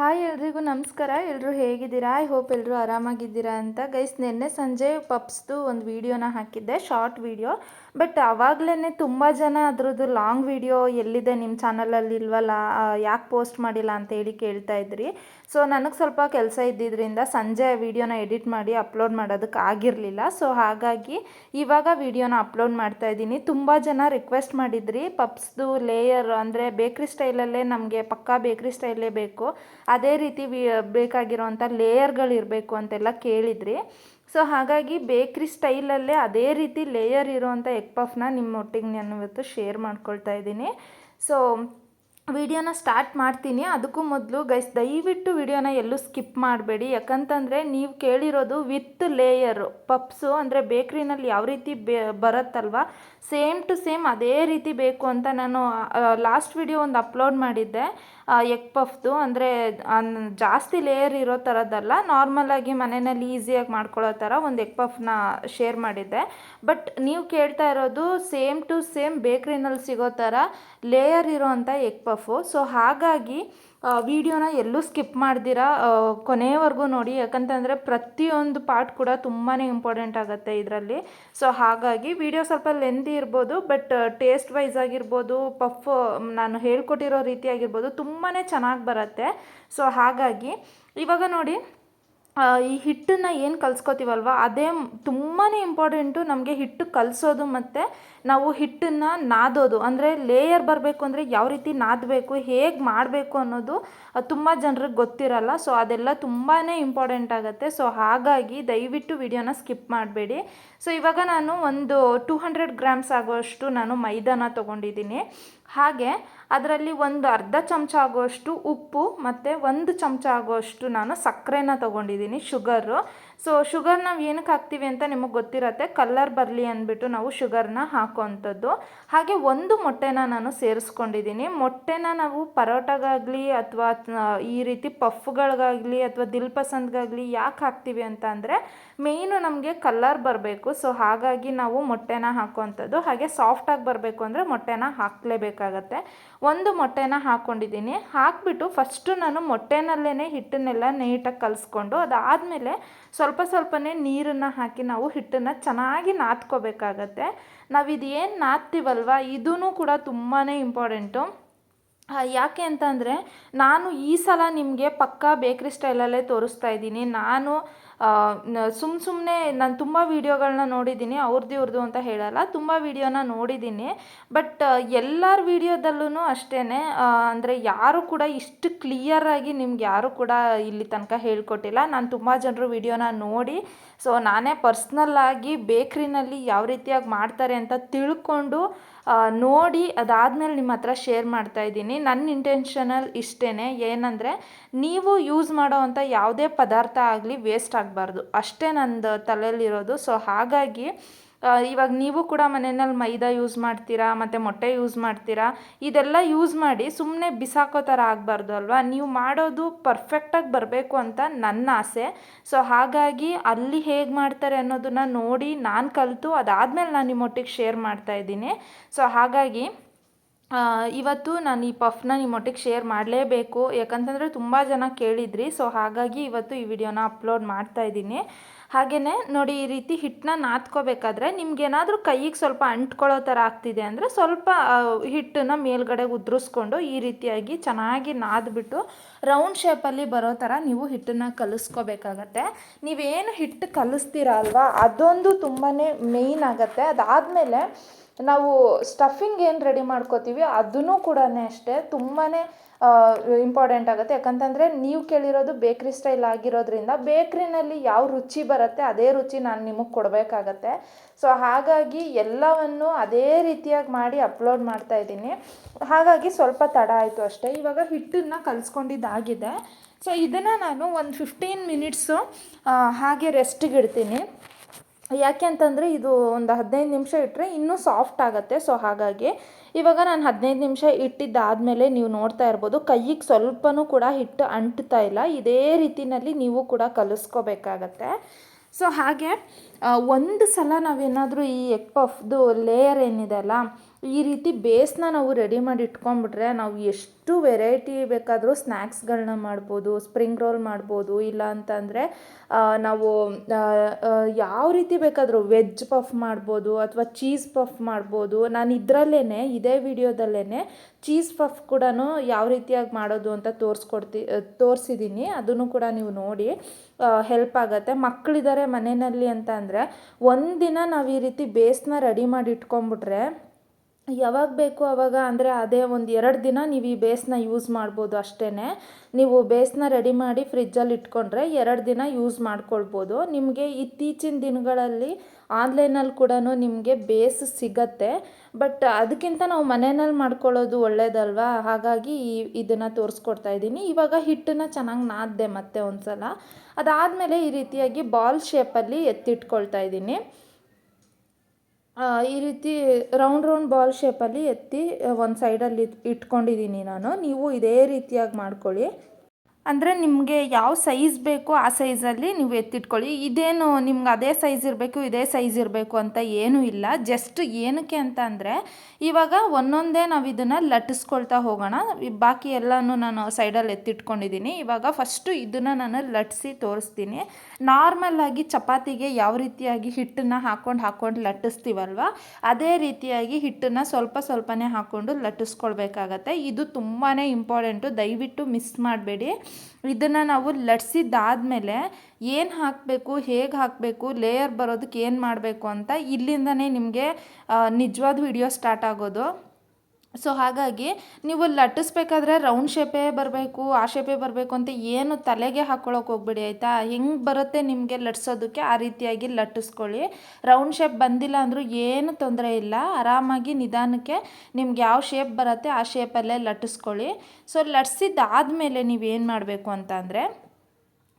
Hi ಎಲ್ರಿಗೂ ನಮಸ್ಕಾರ. ಎಲ್ಲರೂ ಹೇಗಿದ್ದೀರಾ? ಐ ಹೋಪ್ ಎಲ್ಲರೂ ಆರಾಮಾಗಿದ್ದೀರಾ ಅಂತ. ಗೈಸ್ ನಿನ್ನೆ ಸಂಜೆ ಪಪ್ಸ್ದು ಒಂದು ವೀಡಿಯೋನ ಹಾಕಿದ್ದೆ ಶಾರ್ಟ್ ವೀಡಿಯೋ ಬಟ್ ಆವಾಗಲೇ ತುಂಬ ಜನ ಅದರದ್ದು ಲಾಂಗ್ ವೀಡಿಯೋ ಎಲ್ಲಿದೆ ನಿಮ್ಮ ಚಾನಲಲ್ಲಿ ಇಲ್ವಲ್ಲ ಯಾಕೆ ಪೋಸ್ಟ್ ಮಾಡಿಲ್ಲ ಅಂತ ಹೇಳಿ ಕೇಳ್ತಾ ಇದ್ರಿ. ಸೊ ನನಗೆ ಸ್ವಲ್ಪ ಕೆಲಸ ಇದ್ದಿದ್ದರಿಂದ ಸಂಜೆ ವೀಡಿಯೋನ ಎಡಿಟ್ ಮಾಡಿ ಅಪ್ಲೋಡ್ ಮಾಡೋದಕ್ಕೆ ಆಗಿರಲಿಲ್ಲ. ಸೊ ಹಾಗಾಗಿ ಇವಾಗ ವೀಡಿಯೋನ ಅಪ್ಲೋಡ್ ಮಾಡ್ತಾ ಇದ್ದೀನಿ. ತುಂಬ ಜನ ರಿಕ್ವೆಸ್ಟ್ ಮಾಡಿದ್ರಿ ಪಪ್ಸ್ದು ಲೇಯರ್ ಅಂದರೆ ಬೇಕ್ರಿ ಸ್ಟೈಲಲ್ಲೇ ನಮಗೆ ಪಕ್ಕಾ ಬೇಕ್ರಿ ಸ್ಟೈಲೇ ಬೇಕು. ಅದೇ ರೀತಿ ಬೇಕಾಗಿರೋವಂಥ ಲೇಯರ್ಗಳಿರಬೇಕು ಅಂತೆಲ್ಲ ಕೇಳಿದ್ರಿ. ಸೊ ಹಾಗಾಗಿ ಬೇಕ್ರಿ ಸ್ಟೈಲಲ್ಲೇ ಅದೇ ರೀತಿ ಲೇಯರ್ ಇರುವಂಥ ಎಗ್ ಪಫ್ನ ನಿಮ್ಮೊಟ್ಟಿಗೆ ನಾನು ಇವತ್ತು ಶೇರ್ ಮಾಡ್ಕೊಳ್ತಾ ಇದ್ದೀನಿ. ಸೊ ವಿಡಿಯೋನ ಸ್ಟಾರ್ಟ್ ಮಾಡ್ತೀನಿ. ಅದಕ್ಕೂ ಮೊದಲು ಗೈಸ್ ದಯವಿಟ್ಟು ವಿಡಿಯೋನ ಎಲ್ಲೂ ಸ್ಕಿಪ್ ಮಾಡಬೇಡಿ. ಯಾಕಂತಂದರೆ ನೀವು ಕೇಳಿರೋದು ವಿತ್ ಲೇಯರು. ಪಪ್ಸು ಅಂದರೆ ಬೇಕ್ರಿನಲ್ಲಿ ಯಾವ ರೀತಿ ಬೇ, ಬರುತ್ತಲ್ವ? ಸೇಮ್ ಟು ಸೇಮ್ ಅದೇ ರೀತಿ ಬೇಕು ಅಂತ ನಾನು ಲಾಸ್ಟ್ ವಿಡಿಯೋ ಒಂದು ಅಪ್ಲೋಡ್ ಮಾಡಿದ್ದೆ. ಎಗ್ ಪಫ್ದು ಅಂದರೆ ಜಾಸ್ತಿ ಲೇಯರ್ ಇರೋ ಥರದ್ದಲ್ಲ ನಾರ್ಮಲಾಗಿ ಮನೆಯಲ್ಲಿ ಈಸಿಯಾಗಿ ಮಾಡ್ಕೊಳ್ಳೋ ಥರ ಒಂದು ಎಗ್ ಪಫ್ನ ಶೇರ್ ಮಾಡಿದ್ದೆ. ಬಟ್ ನೀವು ಕೇಳ್ತಾ ಇರೋದು ಸೇಮ್ ಟು ಸೇಮ್ ಬೇಕ್ರಿನಲ್ಲಿ ಸಿಗೋ ಥರ ಲೇಯರ್ ಇರೋವಂಥ ಎಗ್ ಪಫು. ಸೊ ಹಾಗಾಗಿ ವಿಡಿಯೋನ ಎಲ್ಲೂ ಸ್ಕಿಪ್ ಮಾಡ್ದಿರಾ ಕೊನೆಯವರೆಗೂ ನೋಡಿ, ಯಾಕಂತಂದರೆ ಪ್ರತಿಯೊಂದು ಪಾರ್ಟ್ ಕೂಡ ತುಂಬಾ ಇಂಪಾರ್ಟೆಂಟ್ ಆಗುತ್ತೆ ಇದರಲ್ಲಿ. ಸೊ ಹಾಗಾಗಿ ವಿಡಿಯೋ ಸ್ವಲ್ಪ ಲೆಂದಿ ಇರ್ಬೋದು ಬಟ್ ಟೇಸ್ಟ್ ವೈಸ್ ಆಗಿರ್ಬೋದು ಪಫ್ ನಾನು ಹೇಳ್ಕೊಟ್ಟಿರೋ ರೀತಿ ಆಗಿರ್ಬೋದು ತುಂಬಾ ಚೆನ್ನಾಗಿ ಬರುತ್ತೆ. ಸೊ ಹಾಗಾಗಿ, ಇವಾಗ ನೋಡಿ ಈ ಹಿಟ್ಟನ್ನು ಏನು ಕಲಿಸ್ಕೋತೀವಲ್ವ? ಅದೇ ತುಂಬಾ ಇಂಪಾರ್ಟೆಂಟು ನಮಗೆ ಹಿಟ್ಟು ಕಲಿಸೋದು ಮತ್ತು ನಾವು ಹಿಟ್ಟನ್ನು ನಾದೋದು. ಅಂದರೆ ಲೇಯರ್ ಬರಬೇಕು ಅಂದರೆ ಯಾವ ರೀತಿ ನಾದಬೇಕು, ಹೇಗೆ ಮಾಡಬೇಕು ಅನ್ನೋದು ತುಂಬ ಜನರಿಗೆ ಗೊತ್ತಿರಲ್ಲ. ಸೊ ಅದೆಲ್ಲ ತುಂಬಾ ಇಂಪಾರ್ಟೆಂಟ್ ಆಗುತ್ತೆ. ಸೊ ಹಾಗಾಗಿ ದಯವಿಟ್ಟು ವಿಡಿಯೋನ ಸ್ಕಿಪ್ ಮಾಡಬೇಡಿ. ಸೊ ಇವಾಗ ನಾನು ಒಂದು ಟೂ ಹಂಡ್ರೆಡ್ ಗ್ರಾಮ್ಸ್ ಆಗುವಷ್ಟು ನಾನು ಮೈದಾನ ತೊಗೊಂಡಿದ್ದೀನಿ. ಹಾಗೆ ಅದರಲ್ಲಿ ಒಂದು ಅರ್ಧ ಚಮಚ ಆಗುವಷ್ಟು ಉಪ್ಪು ಮತ್ತು ಒಂದು ಚಮಚ ಆಗುವಷ್ಟು ನಾನು ಸಕ್ಕರೆನ ತೊಗೊಂಡಿದ್ದೀನಿ, ಶುಗರು. ಸೊ ಶುಗರ್ ನಾವು ಏನಕ್ಕೆ ಹಾಕ್ತೀವಿ ಅಂತ ನಿಮಗೆ ಗೊತ್ತಿರತ್ತೆ, ಕಲ್ಲರ್ ಬರಲಿ ಅಂದ್ಬಿಟ್ಟು ನಾವು ಶುಗರ್ನ ಹಾಕೋವಂಥದ್ದು. ಹಾಗೆ ಒಂದು ಮೊಟ್ಟೆನ ನಾನು ಸೇರಿಸ್ಕೊಂಡಿದ್ದೀನಿ. ಮೊಟ್ಟೆನ ನಾವು ಪರೋಟಗಾಗಲಿ ಅಥವಾ ಈ ರೀತಿ ಪಫ್ಗಳಿಗಾಗಲಿ ಅಥವಾ ದಿಲ್ ಪಸಂದ್ಗಾಗಲಿ ಯಾಕೆ ಹಾಕ್ತೀವಿ ಅಂತ ಅಂದರೆ ಮೇಯ್ನು ನಮಗೆ ಕಲ್ಲರ್ ಬರಬೇಕು. ಸೊ ಹಾಗಾಗಿ ನಾವು ಮೊಟ್ಟೆನ ಹಾಕುವಂಥದ್ದು. ಹಾಗೆ ಸಾಫ್ಟಾಗಿ ಬರಬೇಕು ಅಂದರೆ ಮೊಟ್ಟೆನ ಹಾಕಲೇಬೇಕಾಗತ್ತೆ. ಒಂದು ಮೊಟ್ಟೆನ ಹಾಕ್ಕೊಂಡಿದ್ದೀನಿ ಹಾಕಿಬಿಟ್ಟು ಫಸ್ಟು ನಾನು ಮೊಟ್ಟೆನಲ್ಲೇ ಹಿಟ್ಟನ್ನೆಲ್ಲ ನೀಟಾಗಿ ಕಲಿಸ್ಕೊಂಡು ಅದಾದಮೇಲೆ ಸ್ವಲ್ಪ ಸ್ವಲ್ಪನೇ ನೀರನ್ನು ಹಾಕಿ ನಾವು ಹಿಟ್ಟನ್ನು ಚೆನ್ನಾಗಿ ನಾದ್ಕೋಬೇಕಾಗತ್ತೆ. ನಾವು ಇದು ಏನು ನಾದ್ತೀವಲ್ವ? ಇದೂ ಕೂಡ ತುಂಬಾ ಇಂಪಾರ್ಟೆಂಟು ಯಾಕೆ ಅಂತಂದರೆ ನಾನು ಈ ಸಲ ನಿಮಗೆ ಪಕ್ಕಾ ಬೇಕ್ರಿ ಸ್ಟೈಲಲ್ಲೇ ತೋರಿಸ್ತಾ ಇದ್ದೀನಿ. ನಾನು ಸುಮ್ಮ ಸುಮ್ಮನೆ ನಾನು ತುಂಬ ವೀಡಿಯೋಗಳನ್ನ ನೋಡಿದ್ದೀನಿ ಅವ್ರದ್ದು ಇವ್ರದ್ದು ಅಂತ ಹೇಳಲ್ಲ, ತುಂಬ ವೀಡಿಯೋನ ನೋಡಿದ್ದೀನಿ. ಬಟ್ ಎಲ್ಲರ ವೀಡಿಯೋದಲ್ಲೂ ಅಷ್ಟೇ ಅಂದರೆ ಯಾರು ಕೂಡ ಇಷ್ಟು ಕ್ಲಿಯರಾಗಿ ನಿಮ್ಗೆ ಯಾರು ಕೂಡ ಇಲ್ಲಿ ತನಕ ಹೇಳ್ಕೊಟ್ಟಿಲ್ಲ. ನಾನು ತುಂಬ ಜನರು ವೀಡಿಯೋನ ನೋಡಿ, ಸೊ ನಾನೇ ಪರ್ಸ್ನಲ್ಲಾಗಿ ಬೇಕ್ರಿನಲ್ಲಿ ಯಾವ ರೀತಿಯಾಗಿ ಮಾಡ್ತಾರೆ ಅಂತ ತಿಳ್ಕೊಂಡು ನೋಡಿ ಅದಾದಮೇಲೆ ನಿಮ್ಮ ಹತ್ರ ಶೇರ್ ಮಾಡ್ತಾ ಇದ್ದೀನಿ. ನನ್ನ ಇಂಟೆನ್ಷನಲ್ ಇಷ್ಟೇ ಏನಂದರೆ, ನೀವು ಯೂಸ್ ಮಾಡೋವಂಥ ಯಾವುದೇ ಪದಾರ್ಥ ಆಗಲಿ ವೇಸ್ಟ್ ಆಗಬಾರ್ದು. ಅಷ್ಟೇ ನಂದು ತಲೆಯಲ್ಲಿರೋದು ಸೊ ಹಾಗಾಗಿ ಇವಾಗ ನೀವು ಕೂಡ ಮನೆಯಲ್ಲಿ ಮೈದಾ ಯೂಸ್ ಮಾಡ್ತೀರಾ, ಮತ್ತು ಮೊಟ್ಟೆ ಯೂಸ್ ಮಾಡ್ತೀರಾ, ಇದೆಲ್ಲ ಯೂಸ್ ಮಾಡಿ ಸುಮ್ಮನೆ ಬಿಸಾಕೋ ಥರ ಆಗಬಾರ್ದು ಅಲ್ವಾ? ನೀವು ಮಾಡೋದು ಪರ್ಫೆಕ್ಟಾಗಿ ಬರಬೇಕು ಅಂತ ನನ್ನ ಆಸೆ. ಸೊ ಹಾಗಾಗಿ ಅಲ್ಲಿ ಹೇಗೆ ಮಾಡ್ತಾರೆ ಅನ್ನೋದನ್ನು ನೋಡಿ ನಾನು ಕಲಿತು, ಅದಾದಮೇಲೆ ನಾನು ನಿಮ್ಮೊಟ್ಟಿಗೆ ಶೇರ್ ಮಾಡ್ತಾ ಇದ್ದೀನಿ. ಸೊ ಹಾಗಾಗಿ ಇವತ್ತು ನಾನು ಈ ಪಫ್ನ ನಿಮ್ಮೊಟ್ಟಿಗೆ ಶೇರ್ ಮಾಡಲೇಬೇಕು. ಯಾಕಂತಂದರೆ ತುಂಬ ಜನ ಕೇಳಿದ್ರಿ. ಸೊ ಹಾಗಾಗಿ ಇವತ್ತು ಈ ವಿಡಿಯೋನ ಅಪ್ಲೋಡ್ ಮಾಡ್ತಾ ಇದ್ದೀನಿ. ಹಾಗೆಯೇ ನೋಡಿ ಈ ರೀತಿ ಹಿಟ್ಟನ್ನ ನಾದ್ಕೋಬೇಕಾದ್ರೆ ನಿಮ್ಗೇನಾದರೂ ಕೈಗೆ ಸ್ವಲ್ಪ ಅಂಟ್ಕೊಳ್ಳೋ ಥರ ಆಗ್ತಿದೆ ಅಂದರೆ ಸ್ವಲ್ಪ ಹಿಟ್ಟನ್ನು ಮೇಲ್ಗಡೆ ಉದುರಿಸ್ಕೊಂಡು ಈ ರೀತಿಯಾಗಿ ಚೆನ್ನಾಗಿ ನಾದ್ಬಿಟ್ಟು ರೌಂಡ್ ಶೇಪಲ್ಲಿ ಬರೋ ಥರ ನೀವು ಹಿಟ್ಟನ್ನು ಕಲಿಸ್ಕೋಬೇಕಾಗತ್ತೆ. ನೀವೇನು ಹಿಟ್ಟು ಕಲಿಸ್ತೀರ ಅಲ್ವಾ? ಅದೊಂದು ತುಂಬಾ ಮೇಯ್ನ್ ಆಗುತ್ತೆ. ಅದಾದಮೇಲೆ ನಾವು ಸ್ಟಫಿಂಗ್ ಏನು ರೆಡಿ ಮಾಡ್ಕೋತೀವಿ, ಅದನ್ನು ಕೂಡ ಅಷ್ಟೇ. ತುಂಬಾ ಇಂಪಾರ್ಟೆಂಟ್ ಆಗುತ್ತೆ. ಯಾಕಂತಂದರೆ ನೀವು ಕೇಳಿರೋದು ಬೇಕ್ರಿ ಸ್ಟೈಲ್ ಆಗಿರೋದ್ರಿಂದ ಬೇಕ್ರಿನಲ್ಲಿ ಯಾವ ರುಚಿ ಬರುತ್ತೆ ಅದೇ ರುಚಿ ನಾನು ನಿಮಗೆ ಕೊಡಬೇಕಾಗತ್ತೆ. ಸೊ ಹಾಗಾಗಿ ಎಲ್ಲವನ್ನು ಅದೇ ರೀತಿಯಾಗಿ ಮಾಡಿ ಅಪ್ಲೋಡ್ ಮಾಡ್ತಾ ಇದ್ದೀನಿ. ಹಾಗಾಗಿ ಸ್ವಲ್ಪ ತಡ ಆಯಿತು ಅಷ್ಟೇ. ಇವಾಗ ಹಿಟ್ಟನ್ನು ಕಲಿಸ್ಕೊಂಡಿದ್ದಾಗಿದೆ. ಸೊ ಇದನ್ನು ನಾನು ಒಂದು ಫಿಫ್ಟೀನ್ ಮಿನಿಟ್ಸು ಹಾಗೆ ರೆಸ್ಟಿಗೆ ಇಡ್ತೀನಿ. ಯಾಕೆ ಅಂತಂದರೆ ಇದು ಒಂದು ಹದಿನೈದು ನಿಮಿಷ ಇಟ್ಟರೆ ಇನ್ನೂ ಸಾಫ್ಟ್ ಆಗುತ್ತೆ. ಸೊ ಹಾಗಾಗಿ ಇವಾಗ ನಾನು ಹದಿನೈದು ನಿಮಿಷ ಇಟ್ಟಿದ್ದಾದಮೇಲೆ ನೀವು ನೋಡ್ತಾ ಇರ್ಬೋದು, ಕೈಗೆ ಸ್ವಲ್ಪನೂ ಕೂಡ ಹಿಟ್ಟು ಅಂಟ್ತಾ ಇಲ್ಲ. ಇದೇ ರೀತಿಯಲ್ಲಿ ನೀವು ಕೂಡ ಕಲಿಸ್ಕೋಬೇಕಾಗತ್ತೆ. ಸೊ ಹಾಗೆ ಒಂದು ಸಲ ನಾವೇನಾದರೂ ಈ ಎಗ್ ಪಫ್ದು ಲೇಯರ್ ಏನಿದೆ ಅಲ್ಲ ಈ ರೀತಿ ಬೇಸ್ನ ನಾವು ರೆಡಿ ಮಾಡಿ ಇಟ್ಕೊಂಡ್ಬಿಟ್ರೆ ನಾವು ಎಷ್ಟು ವೆರೈಟಿ ಬೇಕಾದರೂ ಸ್ನ್ಯಾಕ್ಸ್ಗಳನ್ನ ಮಾಡ್ಬೋದು ಸ್ಪ್ರಿಂಗ್ ರೋಲ್ ಮಾಡ್ಬೋದು, ಇಲ್ಲ ಅಂತಂದರೆ ನಾವು ಯಾವ ರೀತಿ ಬೇಕಾದರೂ ವೆಜ್ ಪಫ್ ಮಾಡ್ಬೋದು ಅಥವಾ ಚೀಸ್ ಪಫ್ ಮಾಡ್ಬೋದು. ನಾನು ಇದರಲ್ಲೇ ಇದೇ ವಿಡಿಯೋದಲ್ಲೇ ಚೀಸ್ ಪಫ್ ಕೂಡ ಯಾವ ರೀತಿಯಾಗಿ ಮಾಡೋದು ಅಂತ ತೋರಿಸ್ಕೊಡ್ತಿ ತೋರಿಸಿದ್ದೀನಿ ಅದನ್ನು ಕೂಡ ನೀವು ನೋಡಿ ಹೆಲ್ಪ್ ಆಗುತ್ತೆ. ಮಕ್ಕಳಿದ್ದಾರೆ ಮನೆಯಲ್ಲಿ ಅಂತ ಅಂದರೆ ಒಂದಿನ ನಾವು ಈ ರೀತಿ ಬೇಸ್ನ ರೆಡಿ ಮಾಡಿ ಇಟ್ಕೊಂಡ್ಬಿಟ್ರೆ ಯಾವಾಗ ಬೇಕು ಆವಾಗ ಅಂದರೆ ಅದೇ ಒಂದು ಎರಡು ದಿನ ನೀವು ಈ ಬೇಸ್ನ ಯೂಸ್ ಮಾಡ್ಬೋದು ಅಷ್ಟೇ ನೀವು ಬೇಸ್ನ ರೆಡಿ ಮಾಡಿ ಫ್ರಿಜ್ಜಲ್ಲಿ ಇಟ್ಕೊಂಡ್ರೆ ಎರಡು ದಿನ ಯೂಸ್ ಮಾಡ್ಕೊಳ್ಬೋದು. ನಿಮಗೆ ಇತ್ತೀಚಿನ ದಿನಗಳಲ್ಲಿ ಆನ್ಲೈನಲ್ಲಿ ಕೂಡ ನಿಮಗೆ ಬೇಸ್ ಸಿಗತ್ತೆ. ಬಟ್ ಅದಕ್ಕಿಂತ ನಾವು ಮನೆಯಲ್ಲಿ ಮಾಡ್ಕೊಳ್ಳೋದು ಒಳ್ಳೇದಲ್ವಾ? ಹಾಗಾಗಿ ಈ, ಇದನ್ನು ತೋರಿಸ್ಕೊಡ್ತಾ ಇದ್ದೀನಿ. ಇವಾಗ ಹಿಟ್ಟನ್ನು ಚೆನ್ನಾಗಿ ನಾದಿದೆ ಮತ್ತೆ ಒಂದು ಸಲ ಅದಾದಮೇಲೆ ಈ ರೀತಿಯಾಗಿ ಬಾಲ್ ಶೇಪಲ್ಲಿ ಎತ್ತಿಟ್ಕೊಳ್ತಾ ಇದ್ದೀನಿ. ಈ ರೀತಿ ರೌಂಡ್ ರೌಂಡ್ ಬಾಲ್ ಶೇಪಲ್ಲಿ ಎತ್ತಿ ಒಂದು ಸೈಡಲ್ಲಿ ಇಟ್ಕೊಂಡಿದ್ದೀನಿ ನಾನು. ನೀವು ಇದೇ ರೀತಿಯಾಗಿ ಮಾಡ್ಕೊಳ್ಳಿ. ಅಂದರೆ ನಿಮಗೆ ಯಾವ ಸೈಜ್ ಬೇಕೋ ಆ ಸೈಜಲ್ಲಿ ನೀವು ಎತ್ತಿಟ್ಕೊಳ್ಳಿ. ಇದೇನು ನಿಮ್ಗೆ ಅದೇ ಸೈಜ್ ಇರಬೇಕು, ಇದೇ ಸೈಜ್ ಇರಬೇಕು ಅಂತ ಏನೂ ಇಲ್ಲ. ಜಸ್ಟ್ ಏನಕ್ಕೆ ಅಂತ ಅಂದರೆ, ಇವಾಗ ಒಂದೊಂದೇ ನಾವು ಇದನ್ನು ಲಟ್ಟಿಸ್ಕೊಳ್ತಾ ಹೋಗೋಣ. ಬಾಕಿ ಎಲ್ಲನೂ ನಾನು ಸೈಡಲ್ಲಿ ಎತ್ತಿಟ್ಕೊಂಡಿದ್ದೀನಿ ಇವಾಗ ಫಸ್ಟು ಇದನ್ನು ನಾನು ಲಟ್ಟಿಸಿ ತೋರಿಸ್ತೀನಿ. ನಾರ್ಮಲ್ಲಾಗಿ ಚಪಾತಿಗೆ ಯಾವ ರೀತಿಯಾಗಿ ಹಿಟ್ಟನ್ನು ಹಾಕ್ಕೊಂಡು ಹಾಕ್ಕೊಂಡು ಲಟ್ಟಿಸ್ತೀವಲ್ವ, ಅದೇ ರೀತಿಯಾಗಿ ಹಿಟ್ಟನ್ನು ಸ್ವಲ್ಪ ಸ್ವಲ್ಪನೇ ಹಾಕ್ಕೊಂಡು ಲಟ್ಟಿಸ್ಕೊಳ್ಬೇಕಾಗತ್ತೆ. ಇದು ತುಂಬಾ ಇಂಪಾರ್ಟೆಂಟು ದಯವಿಟ್ಟು ಮಿಸ್ ಮಾಡಬೇಡಿ. ಇದನ್ನು ನಾವು ಲಟ್ಸಿದ್ದಾದಮೇಲೆ ಏನು ಹಾಕಬೇಕು, ಹೇಗೆ ಹಾಕಬೇಕು ಲೇಯರ್ ಬರೋದಕ್ಕೆ ಏನು ಮಾಡಬೇಕು ಅಂತ ಇಲ್ಲಿಂದನೇ ನಿಮಗೆ ನಿಜವಾದ ವಿಡಿಯೋ ಸ್ಟಾರ್ಟ್ ಆಗೋದು. ಸೊ ಹಾಗಾಗಿ ನೀವು ಲಟ್ಟಿಸ್ಬೇಕಾದ್ರೆ ರೌಂಡ್ ಶೇಪೇ ಬರಬೇಕು, ಆ ಶೇಪೇ ಬರಬೇಕು ಅಂತ ಏನು ತಲೆಗೆ ಹಾಕ್ಕೊಳಕ್ಕೆ ಹೋಗ್ಬಿಡಿ, ಆಯಿತಾ? ಹೆಂಗೆ ಬರುತ್ತೆ ನಿಮಗೆ ಲಟ್ಸೋದಕ್ಕೆ ಆ ರೀತಿಯಾಗಿ ಲಟ್ಟಿಸ್ಕೊಳ್ಳಿ. ರೌಂಡ್ ಶೇಪ್ ಬಂದಿಲ್ಲ ಅಂದರೂ ಏನು ತೊಂದರೆ ಇಲ್ಲ. ಆರಾಮಾಗಿ ನಿಧಾನಕ್ಕೆ ನಿಮ್ಗೆ ಯಾವ ಶೇಪ್ ಬರುತ್ತೆ ಆ ಶೇಪಲ್ಲೇ ಲಟ್ಟಿಸ್ಕೊಳ್ಳಿ. ಸೊ ಲಟ್ಸಿದ್ದಾದಮೇಲೆ ನೀವೇನು ಮಾಡಬೇಕು ಅಂತ ಅಂದರೆ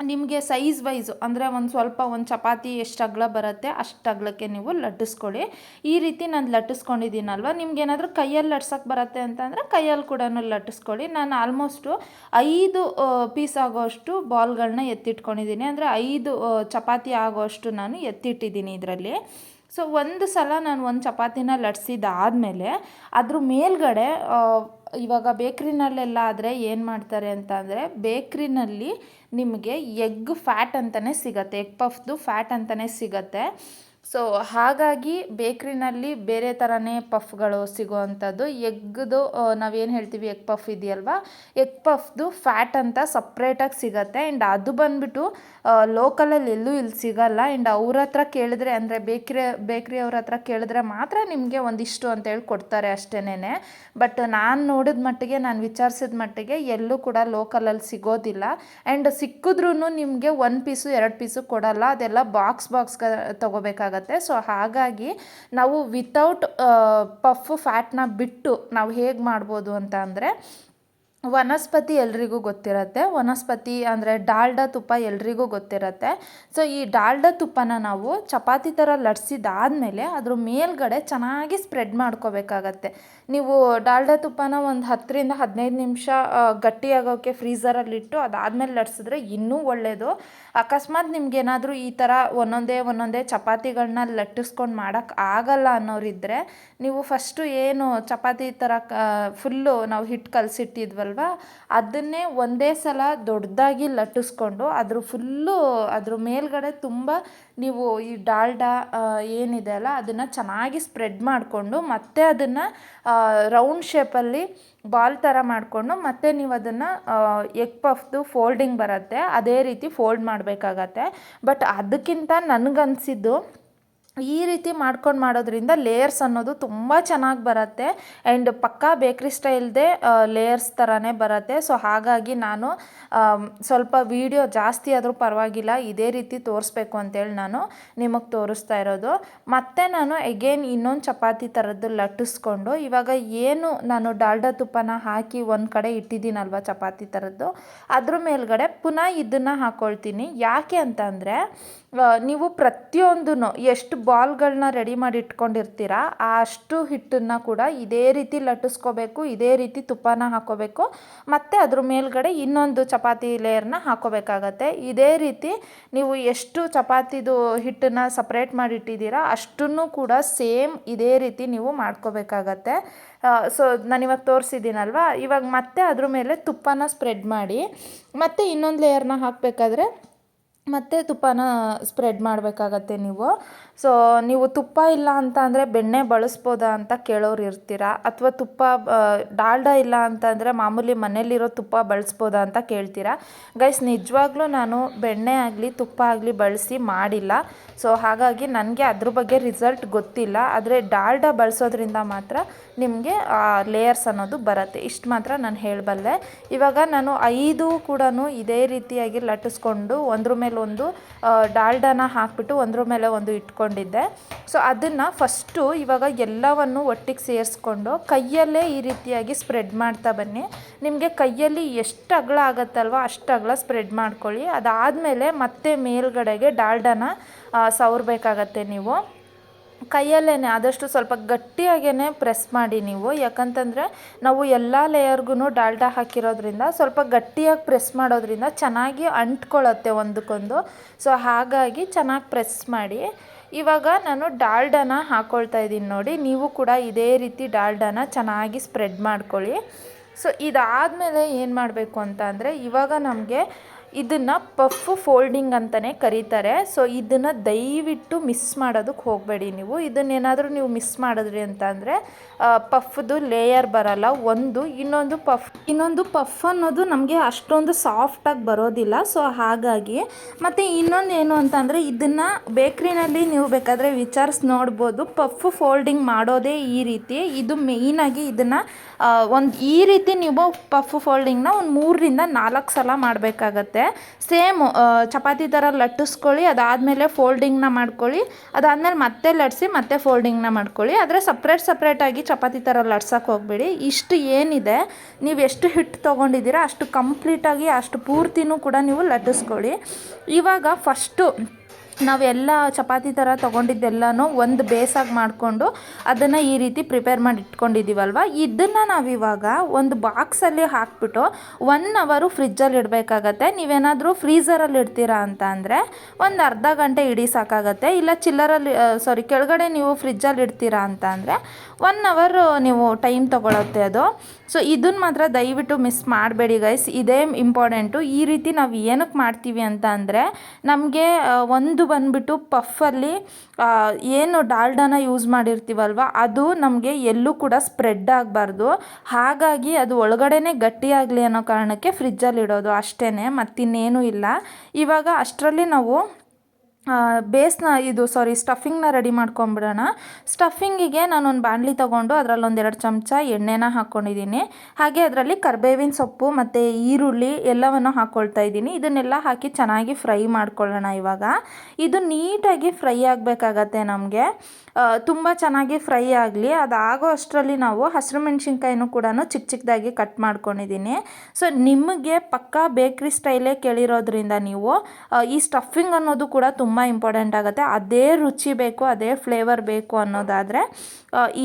ನಿಮಗೆ ಸೈಜ್ ವೈಸು ಅಂದರೆ ಒಂದು ಸ್ವಲ್ಪ ಒಂದು ಚಪಾತಿ ಎಷ್ಟು ಅಗಲ ಬರುತ್ತೆ ಅಷ್ಟು ಅಗಲಕ್ಕೆ ನೀವು ಲಟ್ಟಿಸ್ಕೊಳ್ಳಿ. ಈ ರೀತಿ ನಾನು ಲಟ್ಟಿಸ್ಕೊಂಡಿದ್ದೀನಲ್ವ? ನಿಮ್ಗೇನಾದರೂ ಕೈಯಲ್ಲಿ ಲಟ್ಸೋಕ್ಕೆ ಬರುತ್ತೆ ಅಂತಂದರೆ ಕೈಯಲ್ಲಿ ಕೂಡ ಲಟ್ಟಿಸ್ಕೊಳ್ಳಿ. ನಾನು ಆಲ್ಮೋಸ್ಟು ಐದು ಪೀಸ್ ಆಗೋಷ್ಟು ಬಾಲ್ಗಳನ್ನ ಎತ್ತಿಟ್ಕೊಂಡಿದ್ದೀನಿ. ಅಂದರೆ ಐದು ಚಪಾತಿ ಆಗೋಷ್ಟು ನಾನು ಎತ್ತಿಟ್ಟಿದ್ದೀನಿ ಇದರಲ್ಲಿ. ಸೊ ಒಂದು ಸಲ ನಾನು ಒಂದು ಚಪಾತಿನ ಲಟ್ಸಿದಾದಮೇಲೆ ಅದ್ರ ಮೇಲ್ಗಡೆ ಇವಾಗ ಬೇಕ್ರಿನಲ್ಲೆಲ್ಲ ಆದರೆ ಏನು ಮಾಡ್ತಾರೆ ಅಂತ ಅಂದರೆ ಬೇಕ್ರಿನಲ್ಲಿ ನಿಮಗೆ ಎಗ್ ಫ್ಯಾಟ್ ಅಂತಲೇ ಸಿಗತ್ತೆ, ಎಗ್ ಪಫ್ದು ಫ್ಯಾಟ್ ಅಂತಲೇ ಸಿಗತ್ತೆ. ಸೊ ಹಾಗಾಗಿ ಬೇಕ್ರಿನಲ್ಲಿ ಬೇರೆ ಥರನೇ ಪಫ್ಗಳು ಸಿಗೋವಂಥದ್ದು. ಎಗ್ದು ನಾವೇನು ಹೇಳ್ತೀವಿ, ಎಗ್ ಪಫ್ ಇದೆಯಲ್ವಾ? ಎಗ್ ಪಫ್ದು ಫ್ಯಾಟ್ ಅಂತ ಸಪ್ರೇಟಾಗಿ ಸಿಗತ್ತೆ. ಆ್ಯಂಡ್ ಅದು ಬಂದುಬಿಟ್ಟು ಲೋಕಲಲ್ಲಿ ಎಲ್ಲೂ ಇಲ್ಲಿ ಸಿಗಲ್ಲ. ಆ್ಯಂಡ್ ಅವ್ರ ಹತ್ರ ಕೇಳಿದ್ರೆ, ಅಂದರೆ ಬೇಕ್ರಿ ಬೇಕ್ರಿ ಅವ್ರ ಹತ್ರ ಕೇಳಿದ್ರೆ ಮಾತ್ರ ನಿಮಗೆ ಒಂದಿಷ್ಟು ಅಂತೇಳಿ ಕೊಡ್ತಾರೆ ಅಷ್ಟೇನೆ ಬಟ್ ನಾನು ನೋಡಿದ ಮಟ್ಟಿಗೆ, ನಾನು ವಿಚಾರಿಸಿದ ಮಟ್ಟಿಗೆ ಎಲ್ಲೂ ಕೂಡ ಲೋಕಲಲ್ಲಿ ಸಿಗೋದಿಲ್ಲ. ಆ್ಯಂಡ್ ಸಿಕ್ಕಿದ್ರೂ ನಿಮಗೆ ಒನ್ ಪೀಸು ಎರಡು ಪೀಸು ಕೊಡಲ್ಲ. ಅದೆಲ್ಲ ಬಾಕ್ಸ್ ಬಾಕ್ಸ್ ತೊಗೋಬೇಕಾಗತ್ತೆ. ಸೊ ಹಾಗಾಗಿ ನಾವು ವಿತೌಟ್ ಪಫ್ ಫ್ಯಾಟ್ನ ಬಿಟ್ಟು ನಾವು ಹೇಗೆ ಮಾಡ್ಬೋದು ಅಂತ ಅಂದರೆ ವನಸ್ಪತಿ ಎಲ್ರಿಗೂ ಗೊತ್ತಿರತ್ತೆ. ವನಸ್ಪತಿ ಅಂದರೆ ಡಾಲ್ಡಾ ತುಪ್ಪ ಎಲ್ರಿಗೂ ಗೊತ್ತಿರತ್ತೆ. ಸೊ ಈ ಡಾಲ್ಡ ತುಪ್ಪನ ನಾವು ಚಪಾತಿ ಥರ ಲಟ್ಸಿದಾದಮೇಲೆ ಅದ್ರ ಮೇಲ್ಗಡೆ ಚೆನ್ನಾಗಿ ಸ್ಪ್ರೆಡ್ ಮಾಡ್ಕೋಬೇಕಾಗತ್ತೆ. ನೀವು ಡಾಲ್ಡಾ ತುಪ್ಪನ ಒಂದು ಹತ್ತರಿಂದ ಹದಿನೈದು ನಿಮಿಷ ಗಟ್ಟಿಯಾಗೋಕ್ಕೆ ಫ್ರೀಝರಲ್ಲಿಟ್ಟು ಅದಾದಮೇಲೆ ಲಟ್ಸಿದ್ರೆ ಇನ್ನೂ ಒಳ್ಳೆಯದು ಅಕಸ್ಮಾತ್ ನಿಮ್ಗೇನಾದರೂ ಈ ಥರ ಒಂದೊಂದೇ ಒಂದೊಂದೇ ಚಪಾತಿಗಳನ್ನ ಲಟ್ಟಿಸ್ಕೊಂಡು ಮಾಡೋಕ್ಕೆ ಆಗಲ್ಲ ಅನ್ನೋರಿದ್ದರೆ ನೀವು ಫಸ್ಟು ಏನು ಚಪಾತಿ ಥರ ಕ, ಫುಲ್ಲು ನಾವು ಹಿಟ್ಟು ಕಲಸಿಟ್ಟಿದ್ವಲ್ವ? ಅದನ್ನೇ ಒಂದೇ ಸಲ ದೊಡ್ಡದಾಗಿ ಲಟ್ಟಿಸ್ಕೊಂಡು ಅದ್ರ ಫುಲ್ಲು ಅದ್ರ ಮೇಲ್ಗಡೆ ತುಂಬ ನೀವು ಈ ಡಾಲ್ಡಾ ಏನಿದೆ ಅಲ್ಲ, ಅದನ್ನು ಚೆನ್ನಾಗಿ ಸ್ಪ್ರೆಡ್ ಮಾಡಿಕೊಂಡು ಮತ್ತೆ ಅದನ್ನು ರೌಂಡ್ ಶೇಪಲ್ಲಿ ಬಾಲ್ ಥರ ಮಾಡಿಕೊಂಡು ಮತ್ತೆ ನೀವು ಅದನ್ನು ಎಗ್ ಪಫ್ದು ಫೋಲ್ಡಿಂಗ್ ಬರುತ್ತೆ. ಅದೇ ರೀತಿ ಫೋಲ್ಡ್ ಮಾಡಬೇಕಾಗತ್ತೆ. ಬಟ್ ಅದಕ್ಕಿಂತ ನನಗನ್ಸಿದ್ದು ಈ ರೀತಿ ಮಾಡ್ಕೊಂಡು ಮಾಡೋದ್ರಿಂದ ಲೇಯರ್ಸ್ ಅನ್ನೋದು ತುಂಬ ಚೆನ್ನಾಗಿ ಬರುತ್ತೆ. ಆ್ಯಂಡ್ ಪಕ್ಕಾ ಬೇಕ್ರಿ ಸ್ಟೈಲ್ದೇ ಲೇಯರ್ಸ್ ಥರನೇ ಬರುತ್ತೆ. ಸೊ ಹಾಗಾಗಿ ನಾನು ಸ್ವಲ್ಪ ವೀಡಿಯೋ ಜಾಸ್ತಿ ಆದರೂ ಪರವಾಗಿಲ್ಲ. ಇದೇ ರೀತಿ ತೋರಿಸ್ಬೇಕು ಅಂತೇಳಿ ನಾನು ನಿಮಗೆ ತೋರಿಸ್ತಾ ಇರೋದು. ಮತ್ತು ನಾನು ಎಗೇನ್ ಇನ್ನೊಂದು ಚಪಾತಿ ಥರದ್ದು ಲಟ್ಟಿಸ್ಕೊಂಡು ಇವಾಗ ಏನು ನಾನು ಡಾಲ್ಡಾ ತುಪ್ಪನ ಹಾಕಿ ಒಂದು ಕಡೆ ಇಟ್ಟಿದ್ದೀನಲ್ವ ಚಪಾತಿ ಥರದ್ದು ಅದ್ರ ಮೇಲ್ಗಡೆ ಪುನಃ ಇದನ್ನು ಹಾಕ್ಕೊಳ್ತೀನಿ ಯಾಕೆ ಅಂತ ಅಂದರೆ ಆ, ನೀವು ಪ್ರತಿಯೊಂದೂ ಎಷ್ಟು ಬಾಲ್ಗಳನ್ನ ರೆಡಿ ಮಾಡಿ ಇಟ್ಕೊಂಡಿರ್ತೀರಾ ಆ ಅಷ್ಟು ಹಿಟ್ಟನ್ನು ಕೂಡ ಇದೇ ರೀತಿ ಲಟ್ಟಿಸ್ಕೋಬೇಕು, ಇದೇ ರೀತಿ ತುಪ್ಪನ ಹಾಕೋಬೇಕು, ಮತ್ತು ಅದ್ರ ಮೇಲ್ಗಡೆ ಇನ್ನೊಂದು ಚಪಾತಿ ಲೇಯರ್ನ ಹಾಕೋಬೇಕಾಗತ್ತೆ. ಇದೇ ರೀತಿ ನೀವು ಎಷ್ಟು ಚಪಾತಿದು ಹಿಟ್ಟನ್ನು ಸಪ್ರೇಟ್ ಮಾಡಿ ಇಟ್ಟಿದ್ದೀರಾ, ಅಷ್ಟನ್ನು ಕೂಡ ಸೇಮ್ ಇದೇ ರೀತಿ ನೀವು ಮಾಡ್ಕೋಬೇಕಾಗತ್ತೆ. ಸೊ ಇವಾಗ ತೋರಿಸಿದ್ದೀನಲ್ವ, ಇವಾಗ ಮತ್ತೆ ಅದ್ರ ಮೇಲೆ ತುಪ್ಪನ ಸ್ಪ್ರೆಡ್ ಮಾಡಿ, ಮತ್ತೆ ಇನ್ನೊಂದು ಲೇಯರ್ನ ಹಾಕಬೇಕಾದ್ರೆ ಮತ್ತೆ ತುಪ್ಪನ ಸ್ಪ್ರೆಡ್ ಮಾಡಬೇಕಾಗತ್ತೆ ನೀವು. ಸೊ ನೀವು ತುಪ್ಪ ಇಲ್ಲ ಅಂತ ಅಂದರೆ ಬೆಣ್ಣೆ ಬಳಸ್ಬೋದಾ ಅಂತ ಕೇಳೋರು ಇರ್ತೀರಾ? ಅಥವಾ ತುಪ್ಪ ಡಾಲ್ಡಾ ಇಲ್ಲ ಅಂತಂದರೆ ಮಾಮೂಲಿ ಮನೇಲಿರೋ ತುಪ್ಪ ಬಳಸ್ಬೋದಾ ಅಂತ ಕೇಳ್ತೀರಾ? ಗೈಸ್ ನಿಜವಾಗ್ಲೂ ನಾನು ಬೆಣ್ಣೆ ಆಗಲಿ, ತುಪ್ಪ ಆಗಲಿ ಬಳಸಿ ಮಾಡಿಲ್ಲ. ಸೊ ಹಾಗಾಗಿ ನನಗೆ ಅದ್ರ ಬಗ್ಗೆ ರಿಸಲ್ಟ್ ಗೊತ್ತಿಲ್ಲ. ಆದರೆ ಡಾಲ್ಡಾ ಬಳಸೋದ್ರಿಂದ ಮಾತ್ರ ನಿಮಗೆ ಲೇಯರ್ಸ್ ಅನ್ನೋದು ಬರುತ್ತೆ. ಇಷ್ಟು ಮಾತ್ರ ನಾನು ಹೇಳಬಲ್ಲೆ. ಇವಾಗ ನಾನು ಐದು ಕೂಡ ಇದೇ ರೀತಿಯಾಗಿ ಲಟ್ಟಿಸ್ಕೊಂಡು ಒಂದ್ರ ಮೇಲೆ ಒಂದು ಡಾಲ್ಡನ ಹಾಕ್ಬಿಟ್ಟು ಒಂದ್ರ ಮೇಲೆ ಒಂದು ಇಟ್ಕೊಂಡಿದ್ದೆ. ಸೊ ಅದನ್ನು ಫಸ್ಟು ಇವಾಗ ಎಲ್ಲವನ್ನು ಒಟ್ಟಿಗೆ ಸೇರಿಸ್ಕೊಂಡು ಕೈಯಲ್ಲೇ ಈ ರೀತಿಯಾಗಿ ಸ್ಪ್ರೆಡ್ ಮಾಡ್ತಾ ಬನ್ನಿ. ನಿಮಗೆ ಕೈಯಲ್ಲಿ ಎಷ್ಟು ಅಗಲ ಆಗುತ್ತಲ್ವ ಅಷ್ಟು ಅಗಲ ಸ್ಪ್ರೆಡ್ ಮಾಡ್ಕೊಳ್ಳಿ. ಅದಾದಮೇಲೆ ಮತ್ತೆ ಮೇಲ್ಗಡೆಗೆ ಡಾಲ್ಡನ ಸವರ್ಬೇಕಾಗತ್ತೆ ನೀವು. ಕೈಯಲ್ಲೇ ಆದಷ್ಟು ಸ್ವಲ್ಪ ಗಟ್ಟಿಯಾಗೇ ಪ್ರೆಸ್ ಮಾಡಿ ನೀವು. ಯಾಕಂತಂದರೆ ನಾವು ಎಲ್ಲ ಲೇಯರ್ಗೂ ಡಾಲ್ಡಾ ಹಾಕಿರೋದ್ರಿಂದ, ಸ್ವಲ್ಪ ಗಟ್ಟಿಯಾಗಿ ಪ್ರೆಸ್ ಮಾಡೋದ್ರಿಂದ ಚೆನ್ನಾಗಿ ಅಂಟ್ಕೊಳ್ಳುತ್ತೆ ಒಂದಕ್ಕೊಂದು. ಸೊ, ಹಾಗಾಗಿ ಚೆನ್ನಾಗಿ ಪ್ರೆಸ್ ಮಾಡಿ. ಇವಾಗ ನಾನು ಡಾಲ್ಡಾನ ಹಾಕ್ಕೊಳ್ತಾ ಇದ್ದೀನಿ ನೋಡಿ. ನೀವು ಕೂಡ ಇದೇ ರೀತಿ ಡಾಲ್ಡಾನ ಚೆನ್ನಾಗಿ ಸ್ಪ್ರೆಡ್ ಮಾಡ್ಕೊಳ್ಳಿ. ಸೊ, ಇದಾದಮೇಲೆ ಏನು ಮಾಡಬೇಕು ಅಂತ ಅಂದರೆ, ಇವಾಗ ನಮಗೆ ಇದನ್ನು ಪಫ್ ಫೋಲ್ಡಿಂಗ್ ಅಂತಲೇ ಕರೀತಾರೆ. ಸೊ ಇದನ್ನು ದಯವಿಟ್ಟು ಮಿಸ್ ಮಾಡೋದಕ್ಕೆ ಹೋಗಬೇಡಿ ನೀವು. ಇದನ್ನೇನಾದರೂ ನೀವು ಮಿಸ್ ಮಾಡಿದ್ರಿ ಅಂತ ಅಂದರೆ ಪಫ್ದು ಲೇಯರ್ ಬರಲ್ಲ. ಒಂದು, ಇನ್ನೊಂದು ಪಫ್. ಇನ್ನೊಂದು ಪಫ್ ಅನ್ನೋದು ನಮಗೆ ಅಷ್ಟೊಂದು ಸಾಫ್ಟಾಗಿ ಬರೋದಿಲ್ಲ. ಸೊ ಹಾಗಾಗಿ, ಮತ್ತು ಇನ್ನೊಂದು ಏನು ಅಂತಂದರೆ, ಇದನ್ನು ಬೇಕ್ರಿನಲ್ಲಿ ನೀವು ಬೇಕಾದರೆ ವಿಚಾರಿಸಿ ನೋಡ್ಬೋದು. ಪಫ್ ಫೋಲ್ಡಿಂಗ್ ಮಾಡೋದೇ ಈ ರೀತಿ. ಇದು ಮೇಯ್ನಾಗಿ ಇದನ್ನು ಒಂದು ಈ ರೀತಿ ನೀವು ಪಫ್ ಫೋಲ್ಡಿಂಗ್ನ ಒಂದು ಮೂರರಿಂದ ನಾಲ್ಕು ಸಲ ಮಾಡಬೇಕಾಗತ್ತೆ. ಸೇಮ್ ಚಪಾತಿ ಥರ ಲಟ್ಟಿಸ್ಕೊಳ್ಳಿ, ಅದಾದಮೇಲೆ ಫೋಲ್ಡಿಂಗ್ನ ಮಾಡ್ಕೊಳ್ಳಿ. ಅದಾದಮೇಲೆ ಮತ್ತೆ ಲಟ್ಸಿ ಮತ್ತೆ ಫೋಲ್ಡಿಂಗ್ನ ಮಾಡ್ಕೊಳ್ಳಿ. ಆದರೆ ಸಪ್ರೇಟ್ ಸಪ್ರೇಟಾಗಿ ಚಪಾತಿ ಥರ ಲಟ್ಸೋಕೆ ಹೋಗಬೇಡಿ. ಇಷ್ಟು ಏನಿದೆ, ನೀವು ಎಷ್ಟು ಹಿಟ್ಟು ತೊಗೊಂಡಿದ್ದೀರಾ ಅಷ್ಟು ಕಂಪ್ಲೀಟಾಗಿ ಅಷ್ಟು ಪೂರ್ತಿನೂ ಕೂಡ ನೀವು ಲಟ್ಟಿಸ್ಕೊಳ್ಳಿ. ಇವಾಗ ಫಸ್ಟು ನಾವೆಲ್ಲ ಚಪಾತಿ ಥರ ತೊಗೊಂಡಿದ್ದೆಲ್ಲನೂ ಒಂದು ಬೇಸಾಗಿ ಮಾಡಿಕೊಂಡು ಅದನ್ನು ಈ ರೀತಿ ಪ್ರಿಪೇರ್ ಮಾಡಿ ಇಟ್ಕೊಂಡಿದ್ದೀವಲ್ವ ಇದನ್ನು ನಾವಿವಾಗ ಒಂದು ಬಾಕ್ಸಲ್ಲಿ ಹಾಕ್ಬಿಟ್ಟು ಒನ್ ಅವರು ಫ್ರಿಜ್ಜಲ್ಲಿ ಇಡಬೇಕಾಗತ್ತೆ. ನೀವೇನಾದರೂ ಫ್ರೀಝರಲ್ಲಿ ಇಡ್ತೀರಾ ಅಂತ ಅಂದರೆ ಒಂದು ಅರ್ಧ ಗಂಟೆ ಇಡೀ ಸಾಕಾಗತ್ತೆ. ಇಲ್ಲ ಚಿಲ್ಲರಲ್ಲಿ ಸಾರಿ ಕೆಳಗಡೆ ನೀವು ಫ್ರಿಜ್ಜಲ್ಲಿ ಇಡ್ತೀರಾ ಅಂತ ಅಂದರೆ ಒನ್ ಅವರ್ ನೀವು ಟೈಮ್ ತೊಗೊಳುತ್ತೆ ಅದು. ಸೊ ಇದನ್ನು ಮಾತ್ರ ದಯವಿಟ್ಟು ಮಿಸ್ ಮಾಡಬೇಡಿ ಗೈಸ್ ಇದೇ ಇಂಪಾರ್ಟೆಂಟು ಈ ರೀತಿ ನಾವು ಏನಕ್ಕೆ ಮಾಡ್ತೀವಿ ಅಂತ ಅಂದರೆ, ನಮಗೆ ಒಂದು ಬಂದುಬಿಟ್ಟು ಪಫಲ್ಲಿ ಏನು ಡಾಲ್ಡಾನ ಯೂಸ್ ಮಾಡಿರ್ತೀವಲ್ವ, ಅದು ನಮಗೆ ಎಲ್ಲೂ ಕೂಡ ಸ್ಪ್ರೆಡ್ ಆಗಬಾರ್ದು. ಹಾಗಾಗಿ ಅದು ಒಳಗಡೆನೇ ಗಟ್ಟಿಯಾಗಲಿ ಅನ್ನೋ ಕಾರಣಕ್ಕೆ ಫ್ರಿಜ್ಜಲ್ಲಿ ಇಡೋದು ಅಷ್ಟೇ ಮತ್ತಿನ್ನೇನೂ ಇಲ್ಲ. ಇವಾಗ ಅಷ್ಟರಲ್ಲಿ ನಾವು ಬೇಸ್ನ ಇದು ಸಾರಿ ಸ್ಟಫಿಂಗ್ನ ರೆಡಿ ಮಾಡ್ಕೊಂಬಿಡೋಣ. ಸ್ಟಫಿಂಗಿಗೆ ನಾನೊಂದು ಬಾಣಲಿ ತೊಗೊಂಡು ಅದರಲ್ಲಿ ಒಂದೆರಡು ಚಮಚ ಎಣ್ಣೆನ ಹಾಕ್ಕೊಂಡಿದ್ದೀನಿ ಹಾಗೆ ಅದರಲ್ಲಿ ಕರ್ಬೇವಿನ ಸೊಪ್ಪು ಮತ್ತು ಈರುಳ್ಳಿ ಎಲ್ಲವನ್ನು ಹಾಕ್ಕೊಳ್ತಾ ಇದ್ದೀನಿ. ಇದನ್ನೆಲ್ಲ ಹಾಕಿ ಚೆನ್ನಾಗಿ ಫ್ರೈ ಮಾಡ್ಕೊಳ್ಳೋಣ ಇವಾಗ. ಇದು ನೀಟಾಗಿ ಫ್ರೈ ಆಗಬೇಕಾಗತ್ತೆ ನಮಗೆ. ತುಂಬ ಚೆನ್ನಾಗಿ ಫ್ರೈ ಆಗಲಿ, ಅದಾಗೋ ಅಷ್ಟರಲ್ಲಿ ನಾವು ಹಸಿರು ಮೆಣಸಿನ್ಕಾಯಿನೂ ಕೂಡ ಚಿಕ್ಕ ಚಿಕ್ಕದಾಗಿ ಕಟ್ ಮಾಡ್ಕೊಂಡಿದ್ದೀನಿ ಸೊ ನಿಮಗೆ ಪಕ್ಕಾ ಬೇಕ್ರಿ ಸ್ಟೈಲೇ ಕೇಳಿರೋದ್ರಿಂದ ನೀವು ಈ ಸ್ಟಫಿಂಗ್ ಅನ್ನೋದು ಕೂಡ ತುಂಬ ಇಂಪಾರ್ಟೆಂಟ್ ಆಗುತ್ತೆ. ಅದೇ ರುಚಿ ಬೇಕು, ಅದೇ ಫ್ಲೇವರ್ ಬೇಕು ಅನ್ನೋದಾದರೆ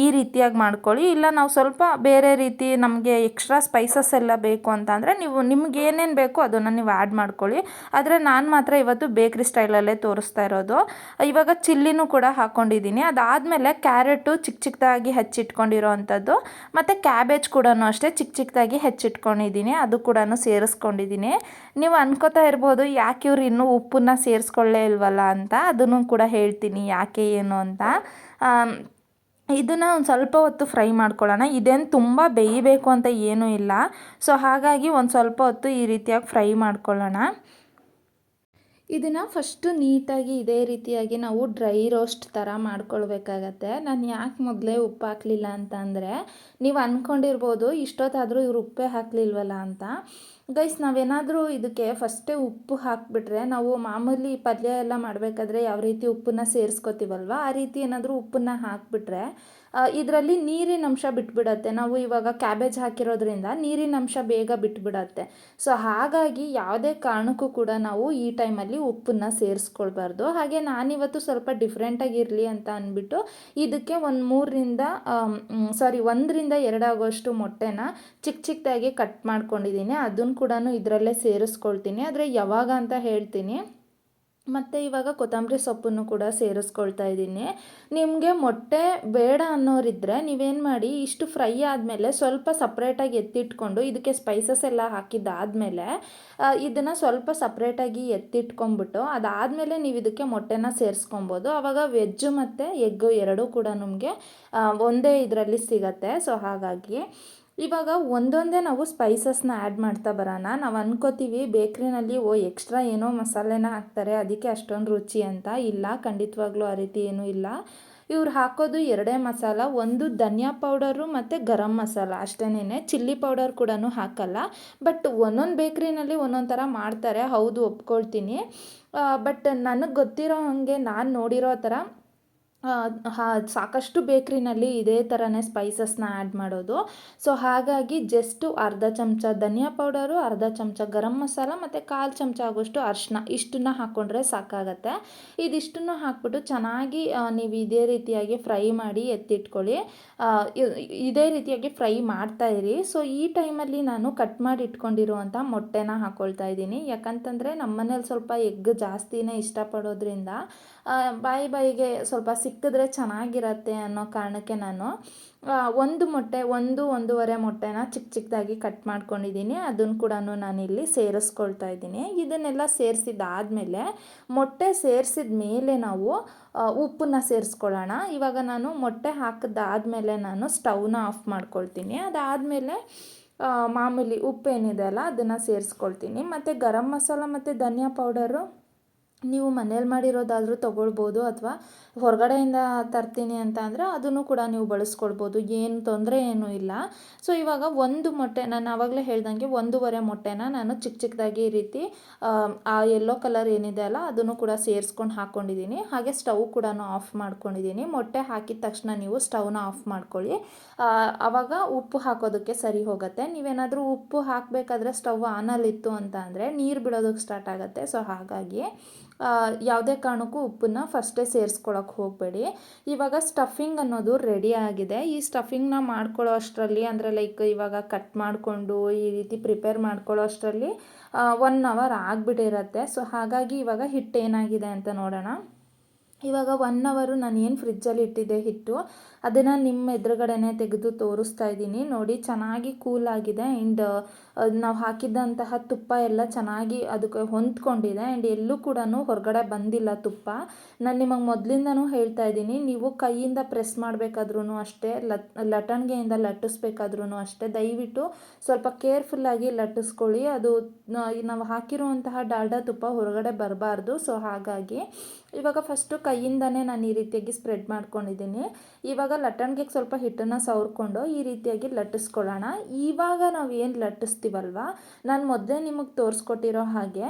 ಈ ರೀತಿಯಾಗಿ ಮಾಡ್ಕೊಳ್ಳಿ. ಇಲ್ಲ ನಾವು ಸ್ವಲ್ಪ ಬೇರೆ ರೀತಿ ನಮಗೆ ಎಕ್ಸ್ಟ್ರಾ ಸ್ಪೈಸಸ್ ಎಲ್ಲ ಬೇಕು ಅಂತ ಅಂದರೆ ನೀವು ನಿಮ್ಗೆ ಏನೇನು ಬೇಕು ಅದನ್ನು ನೀವು ಆ್ಯಡ್ ಮಾಡ್ಕೊಳ್ಳಿ. ಆದರೆ ನಾನು ಮಾತ್ರ ಇವತ್ತು ಬೇಕ್ರಿ ಸ್ಟೈಲಲ್ಲೇ ತೋರಿಸ್ತಾ ಇರೋದು. ಇವಾಗ ಚಿಲ್ಲಿನೂ ಕೂಡ ಹಾಕ್ಕೊಂಡಿದ್ದೀನಿ ಅದಾದಮೇಲೆ ಕ್ಯಾರೆಟು ಚಿಕ್ಕ ಚಿಕ್ಕದಾಗಿ ಹೆಚ್ಚಿಟ್ಕೊಂಡಿರೋವಂಥದ್ದು ಮತ್ತು ಕ್ಯಾಬೇಜ್ ಕೂಡ ಅಷ್ಟೇ ಚಿಕ್ಕ ಚಿಕ್ಕದಾಗಿ ಹೆಚ್ಚಿಟ್ಕೊಂಡಿದ್ದೀನಿ, ಅದು ಕೂಡ ಸೇರಿಸ್ಕೊಂಡಿದ್ದೀನಿ. ನೀವು ಅನ್ಕೋತಾ ಇರ್ಬೋದು, ಯಾಕೆ ಇವ್ರು ಇನ್ನೂ ಉಪ್ಪನ್ನ ಸೇರಿಸ್ಕೊಳ್ಳೇ ಇಲ್ವಲ್ಲ ಅಂತ, ಅದನ್ನು ಕೂಡ ಹೇಳ್ತೀನಿ ಯಾಕೆ ಏನು ಅಂತ. ಇದನ್ನು ಒಂದು ಸ್ವಲ್ಪ ಹೊತ್ತು ಫ್ರೈ ಮಾಡ್ಕೊಳ್ಳೋಣ. ಇದೇನು ತುಂಬ ಬೇಯಬೇಕು ಅಂತ ಏನೂ ಇಲ್ಲ. ಸೊ ಹಾಗಾಗಿ ಒಂದು ಸ್ವಲ್ಪ ಹೊತ್ತು ಈ ರೀತಿಯಾಗಿ ಫ್ರೈ ಮಾಡ್ಕೊಳ್ಳೋಣ. ಇದನ್ನು ಫಸ್ಟು ನೀಟಾಗಿ ಇದೇ ರೀತಿಯಾಗಿ ನಾವು ಡ್ರೈ ರೋಸ್ಟ್ ಥರ ಮಾಡ್ಕೊಳ್ಬೇಕಾಗತ್ತೆ. ನಾನು ಯಾಕೆ ಮೊದಲೇ ಉಪ್ಪು ಹಾಕಲಿಲ್ಲ ಅಂತ ಅಂದರೆ, ನೀವು ಅಂದ್ಕೊಂಡಿರ್ಬೋದು ಇಷ್ಟೊತ್ತಾದರೂ ಇವ್ರು ಉಪ್ಪೇ ಹಾಕಲಿಲ್ವಲ್ಲ ಅಂತ. ಗೈಸ್ ನಾವೇನಾದರೂ ಇದಕ್ಕೆ ಫಸ್ಟೇ ಉಪ್ಪು ಹಾಕಿಬಿಟ್ರೆ ನಾವು ಮಾಮೂಲಿ ಪಲ್ಯ ಎಲ್ಲ ಮಾಡಬೇಕಾದ್ರೆ ಯಾವ ರೀತಿ ಉಪ್ಪನ್ನ ಸೇರಿಸ್ಕೋತೀವಲ್ವ, ಆ ರೀತಿ ಏನಾದರೂ ಉಪ್ಪನ್ನ ಹಾಕಿಬಿಟ್ರೆ ಇದರಲ್ಲಿ ನೀರಿನ ಅಂಶ ಬಿಟ್ಬಿಡತ್ತೆ. ನಾವು ಇವಾಗ ಕ್ಯಾಬೇಜ್ ಹಾಕಿರೋದ್ರಿಂದ ನೀರಿನ ಅಂಶ ಬೇಗ ಬಿಟ್ಬಿಡತ್ತೆ. ಸೊ ಹಾಗಾಗಿ ಯಾವುದೇ ಕಾರಣಕ್ಕೂ ಕೂಡ ನಾವು ಈ ಟೈಮಲ್ಲಿ ಉಪ್ಪನ್ನ ಸೇರಿಸ್ಕೊಳ್ಬಾರ್ದು. ಹಾಗೆ ನಾನಿವತ್ತು ಸ್ವಲ್ಪ ಡಿಫ್ರೆಂಟಾಗಿ ಇರಲಿ ಅಂತ ಅಂದ್ಬಿಟ್ಟು ಇದಕ್ಕೆ ಒಂದು ಮೂರರಿಂದ ಸಾರಿ ಒಂದರಿಂದ ಎರಡಾಗುವಷ್ಟು ಮೊಟ್ಟೆನ ಚಿಕ್ಕ ಚಿಕ್ಕದಾಗಿ ಕಟ್ ಮಾಡ್ಕೊಂಡಿದ್ದೀನಿ. ಅದನ್ನು ಕೂಡ ಇದರಲ್ಲೇ ಸೇರಿಸ್ಕೊಳ್ತೀನಿ. ಆದರೆ ಯಾವಾಗ ಅಂತ ಹೇಳ್ತೀನಿ. ಮತ್ತು ಇವಾಗ ಕೊತ್ತಂಬರಿ ಸೊಪ್ಪನ್ನು ಕೂಡ ಸೇರಿಸ್ಕೊಳ್ತಾ ಇದ್ದೀನಿ. ನಿಮಗೆ ಮೊಟ್ಟೆ ಬೇಡ ಅನ್ನೋರಿದ್ದರೆ ನೀವೇನು ಮಾಡಿ, ಇಷ್ಟು ಫ್ರೈ ಆದಮೇಲೆ ಸ್ವಲ್ಪ ಸಪ್ರೇಟಾಗಿ ಎತ್ತಿಟ್ಕೊಂಡು ಇದಕ್ಕೆ ಸ್ಪೈಸಸ್ ಎಲ್ಲ ಹಾಕಿದ್ದಾದಮೇಲೆ ಇದನ್ನು ಸ್ವಲ್ಪ ಸಪ್ರೇಟಾಗಿ ಎತ್ತಿಟ್ಕೊಂಡ್ಬಿಟ್ಟು ಅದಾದಮೇಲೆ ನೀವು ಇದಕ್ಕೆ ಮೊಟ್ಟೆನ ಸೇರಿಸ್ಕೊಬೋದು. ಆವಾಗ ವೆಜ್ಜು ಮತ್ತು ಎಗ್ಗು ಎರಡೂ ಕೂಡ ನಮಗೆ ಒಂದೇ ಇದರಲ್ಲಿ ಸಿಗತ್ತೆ. ಸೊ ಹಾಗಾಗಿ ಇವಾಗ ಒಂದೊಂದೇ ನಾವು ಸ್ಪೈಸಸ್ನ ಆ್ಯಡ್ ಮಾಡ್ತಾ ಬರೋಣ. ನಾವು ಅನ್ಕೋತೀವಿ ಬೇಕ್ರಿನಲ್ಲಿ ಓ ಎಕ್ಸ್ಟ್ರಾ ಏನೋ ಮಸಾಲೆನ ಹಾಕ್ತಾರೆ, ಅದಕ್ಕೆ ಅಷ್ಟೊಂದು ರುಚಿ ಅಂತ. ಇಲ್ಲ, ಖಂಡಿತವಾಗ್ಲೂ ಆ ರೀತಿ ಏನೂ ಇಲ್ಲ. ಇವ್ರು ಹಾಕೋದು ಎರಡೇ ಮಸಾಲ, ಒಂದು ಧನಿಯಾ ಪೌಡರು ಮತ್ತು ಗರಂ ಮಸಾಲ. ಅಷ್ಟೇನೆ ಚಿಲ್ಲಿ ಪೌಡರ್ ಕೂಡ ಹಾಕಲ್ಲ. ಬಟ್ ಒಂದೊಂದು ಬೇಕ್ರಿನಲ್ಲಿ ಒಂದೊಂದು ಥರ ಮಾಡ್ತಾರೆ, ಹೌದು, ಒಪ್ಕೊಳ್ತೀನಿ. ಬಟ್ ನನಗೆ ಗೊತ್ತಿರೋ ಹಾಗೆ ನಾನು ನೋಡಿರೋ ಥರ ಸಾಕಷ್ಟು ಬೇಕ್ರಿನಲ್ಲಿ ಇದೇ ಥರನೇ ಸ್ಪೈಸಸ್ನ ಆ್ಯಡ್ ಮಾಡೋದು. ಸೊ ಹಾಗಾಗಿ ಜಸ್ಟು ಅರ್ಧ ಚಮಚ ಧನಿಯಾ ಪೌಡರು ಅರ್ಧ ಚಮಚ ಗರಂ ಮಸಾಲ ಮತ್ತು ಕಾಲು ಚಮಚ ಆಗೋಷ್ಟು ಅರಿಶಿನ ಇಷ್ಟನ್ನ ಹಾಕ್ಕೊಂಡ್ರೆ ಸಾಕಾಗತ್ತೆ. ಇದಿಷ್ಟನ್ನು ಹಾಕ್ಬಿಟ್ಟು ಚೆನ್ನಾಗಿ ನೀವು ಇದೇ ರೀತಿಯಾಗಿ ಫ್ರೈ ಮಾಡಿ ಎತ್ತಿಟ್ಕೊಳ್ಳಿ. ಇದೇ ರೀತಿಯಾಗಿ ಫ್ರೈ ಮಾಡ್ತಾ ಇರಿ. ಸೊ ಈ ಟೈಮಲ್ಲಿ ನಾನು ಕಟ್ ಮಾಡಿ ಇಟ್ಕೊಂಡಿರುವಂಥ ಮೊಟ್ಟೆನ ಹಾಕ್ಕೊಳ್ತಾ ಇದ್ದೀನಿ. ಯಾಕಂತಂದರೆ ನಮ್ಮ ಮನೇಲಿ ಸ್ವಲ್ಪ ಎಗ್ ಜಾಸ್ತಿನೇ ಇಷ್ಟಪಡೋದ್ರಿಂದ ಬಾಯಿ ಬಾಯಿಗೆ ಸ್ವಲ್ಪ ಸಿಕ್ಕಿದ್ರೆ ಚೆನ್ನಾಗಿರತ್ತೆ ಅನ್ನೋ ಕಾರಣಕ್ಕೆ ನಾನು ಒಂದು ಮೊಟ್ಟೆ, ಒಂದು, ಒಂದೂವರೆ ಮೊಟ್ಟೆನ ಚಿಕ್ಕ ಚಿಕ್ಕದಾಗಿ ಕಟ್ ಮಾಡ್ಕೊಂಡಿದ್ದೀನಿ. ಅದನ್ನು ಕೂಡ ನಾನಿಲ್ಲಿ ಸೇರಿಸ್ಕೊಳ್ತಾ ಇದ್ದೀನಿ. ಇದನ್ನೆಲ್ಲ ಸೇರಿಸಿದಾದಮೇಲೆ ಮೊಟ್ಟೆ ಸೇರಿಸಿದ ಮೇಲೆ ನಾವು ಉಪ್ಪನ್ನ ಸೇರಿಸ್ಕೊಳ್ಳೋಣ. ಇವಾಗ ನಾನು ಮೊಟ್ಟೆ ಹಾಕಿದ್ದಾದಮೇಲೆ ನಾನು ಸ್ಟವ್ನ ಆಫ್ ಮಾಡ್ಕೊಳ್ತೀನಿ. ಅದಾದಮೇಲೆ ಮಾಮೂಲಿ ಉಪ್ಪೇನಿದೆ ಅಲ್ಲ ಅದನ್ನು ಸೇರಿಸ್ಕೊಳ್ತೀನಿ. ಮತ್ತು ಗರಂ ಮಸಾಲ ಮತ್ತು ಧನಿಯಾ ಪೌಡರು? ನೀವು ಮನೇಲಿ ಮಾಡಿರೋದಾದರೂ ತೊಗೊಳ್ಬೋದು ಅಥವಾ ಹೊರಗಡೆಯಿಂದ ತರ್ತೀನಿ ಅಂತ ಅಂದರೆ ಅದನ್ನು ಕೂಡ ನೀವು ಬಳಸ್ಕೊಳ್ಬೋದು. ಏನು ತೊಂದರೆ ಏನೂ ಇಲ್ಲ. ಸೊ ಇವಾಗ ಒಂದು ಮೊಟ್ಟೆ, ನಾನು ಆವಾಗಲೇ ಹೇಳ್ದಂಗೆ ಒಂದೂವರೆ ಮೊಟ್ಟೆನ ನಾನು ಚಿಕ್ಕ ಚಿಕ್ಕದಾಗಿ ಈ ರೀತಿ, ಆ ಯೆಲ್ಲೋ ಕಲರ್ ಏನಿದೆ ಅಲ್ಲ, ಅದನ್ನು ಕೂಡ ಸೇರಿಸ್ಕೊಂಡು ಹಾಕ್ಕೊಂಡಿದ್ದೀನಿ ಹಾಗೆ ಸ್ಟವ್ ಕೂಡ ಆಫ್ ಮಾಡ್ಕೊಂಡಿದ್ದೀನಿ. ಮೊಟ್ಟೆ ಹಾಕಿದ ತಕ್ಷಣ ನೀವು ಸ್ಟವ್ನ ಆಫ್ ಮಾಡ್ಕೊಳ್ಳಿ. ಆವಾಗ ಉಪ್ಪು ಹಾಕೋದಕ್ಕೆ ಸರಿ ಹೋಗುತ್ತೆ. ನೀವೇನಾದರೂ ಉಪ್ಪು ಹಾಕಬೇಕಾದ್ರೆ ಸ್ಟವ್ ಆನಲ್ಲಿತ್ತು ಅಂತ ಅಂದರೆ ನೀರು ಬಿಡೋದಕ್ಕೆ ಸ್ಟಾರ್ಟ್ ಆಗುತ್ತೆ. ಸೊ ಹಾಗಾಗಿ ಯಾವುದೇ ಕಾರಣಕ್ಕೂ ಉಪ್ಪನ್ನು ಫಸ್ಟೇ ಸೇರಿಸ್ಕೊಳಕ್ಕೆ ಹೋಗಬೇಡಿ. ಇವಾಗ ಸ್ಟಫಿಂಗ್ ಅನ್ನೋದು ರೆಡಿ ಆಗಿದೆ. ಈ ಸ್ಟಫಿಂಗ್ನ ಮಾಡ್ಕೊಳ್ಳೋ ಅಷ್ಟರಲ್ಲಿ ಅಂದರೆ ಲೈಕ್ ಇವಾಗ ಕಟ್ ಮಾಡಿಕೊಂಡು ಈ ರೀತಿ ಪ್ರಿಪೇರ್ ಮಾಡ್ಕೊಳ್ಳೋ ಅಷ್ಟರಲ್ಲಿ ಒನ್ ಅವರ್ ಆಗಿಬಿಟ್ಟಿರತ್ತೆ. ಸೊ ಹಾಗಾಗಿ ಇವಾಗ ಹಿಟ್ಟು ಏನಾಗಿದೆ ಅಂತ ನೋಡೋಣ. ಇವಾಗ ಒನ್ ಅವರು ನಾನು ಏನು ಫ್ರಿಜ್ಜಲ್ಲಿ ಇಟ್ಟಿದ್ದೆ ಹಿಟ್ಟು? ಅದನ್ನು ನಿಮ್ಮ ಎದುರುಗಡೆನೇ ತೆಗೆದು ತೋರಿಸ್ತಾ ಇದ್ದೀನಿ. ನೋಡಿ, ಚೆನ್ನಾಗಿ ಕೂಲ್ ಆಗಿದೆ. ಆ್ಯಂಡ್ ನಾವು ಹಾಕಿದ್ದಂತಹ ತುಪ್ಪ ಎಲ್ಲ ಚೆನ್ನಾಗಿ ಅದಕ್ಕೆ ಹೊಂದ್ಕೊಂಡಿದೆ. ಆ್ಯಂಡ್ ಎಲ್ಲೂ ಕೂಡ ಹೊರಗಡೆ ಬಂದಿಲ್ಲ ತುಪ್ಪ. ನಾನು ನಿಮಗೆ ಮೊದಲಿಂದನೂ ಹೇಳ್ತಾ ಇದ್ದೀನಿ. ನೀವು ಕೈಯಿಂದ ಪ್ರೆಸ್ ಮಾಡಬೇಕಾದ್ರೂ ಅಷ್ಟೇ, ಲಟ್, ಲಟಣಿಗೆಯಿಂದ ಲಟ್ಟಿಸ್ಬೇಕಾದ್ರೂ ಅಷ್ಟೇ. ದಯವಿಟ್ಟು ಸ್ವಲ್ಪ ಕೇರ್ಫುಲ್ಲಾಗಿ ಲಟ್ಟಿಸ್ಕೊಳ್ಳಿ. ಅದು ನಾವು ಹಾಕಿರುವಂತಹ ಡಾಲ್ಡಾ ತುಪ್ಪ ಹೊರಗಡೆ ಬರಬಾರ್ದು. ಸೊ ಹಾಗಾಗಿ ಇವಾಗ ಫಸ್ಟು ಕೈಯಿಂದನೇ ನಾನು ಈ ರೀತಿಯಾಗಿ ಸ್ಪ್ರೆಡ್ ಮಾಡ್ಕೊಂಡಿದ್ದೀನಿ. ಇವಾಗ ಲಟ್ಟಣಿಗೆ ಸ್ವಲ್ಪ ಹಿಟ್ಟನ್ನು ಸವರ್ಕೊಂಡು ಈ ರೀತಿಯಾಗಿ ಲಟ್ಟಿಸ್ಕೊಳ್ಳೋಣ. ಇವಾಗ ನಾವು ಏನು ಲಟ್ಟಿಸ್ತೀವಲ್ವ? ನಾನು ಮೊದಲೇ ನಿಮಗೆ ತೋರಿಸ್ಕೊಟ್ಟಿರೋ ಹಾಗೆ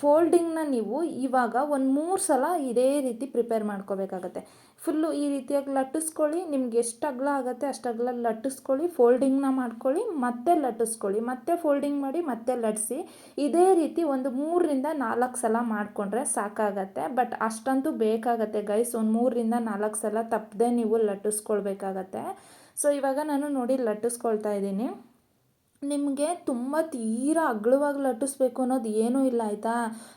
ಫೋಲ್ಡಿಂಗ್ನ ನೀವು ಇವಾಗ ಒಂದು ಮೂರು ಸಲ ಇದೇ ರೀತಿ ಪ್ರಿಪೇರ್ ಮಾಡ್ಕೋಬೇಕಾಗತ್ತೆ. ಫುಲ್ಲು ಈ ರೀತಿಯಾಗಿ ಲಟ್ಟಿಸ್ಕೊಳ್ಳಿ. ನಿಮ್ಗೆ ಎಷ್ಟು ಅಗಲ ಆಗುತ್ತೆ ಅಷ್ಟು ಅಗಲ ಲಟ್ಟಿಸ್ಕೊಳ್ಳಿ, ಫೋಲ್ಡಿಂಗ್ನ ಮಾಡ್ಕೊಳ್ಳಿ, ಮತ್ತೆ ಲಟ್ಟಿಸ್ಕೊಳ್ಳಿ, ಮತ್ತೆ ಫೋಲ್ಡಿಂಗ್ ಮಾಡಿ, ಮತ್ತೆ ಲಟ್ಟಿಸಿ. ಇದೇ ರೀತಿ ಒಂದು ಮೂರರಿಂದ ನಾಲ್ಕು ಸಲ ಮಾಡಿಕೊಂಡ್ರೆ ಸಾಕಾಗತ್ತೆ. ಬಟ್ ಅಷ್ಟಂತೂ ಬೇಕಾಗತ್ತೆ ಗೈಸ್, ಒಂದು ಮೂರರಿಂದ ನಾಲ್ಕು ಸಲ ತಪ್ಪದೆ ನೀವು ಲಟ್ಟಿಸ್ಕೊಳ್ಬೇಕಾಗತ್ತೆ. ಸೊ, ಇವಾಗ ನಾನು ನೋಡಿ ಲಟ್ಟಿಸ್ಕೊಳ್ತಾ ಇದ್ದೀನಿ. ನಿಮಗೆ ತುಂಬ ತೀರಾ ಅಗ್ಲವಾಗಿ ಲಟ್ಟಿಸ್ಬೇಕು ಅನ್ನೋದು ಏನೂ ಇಲ್ಲ, ಆಯಿತಾ?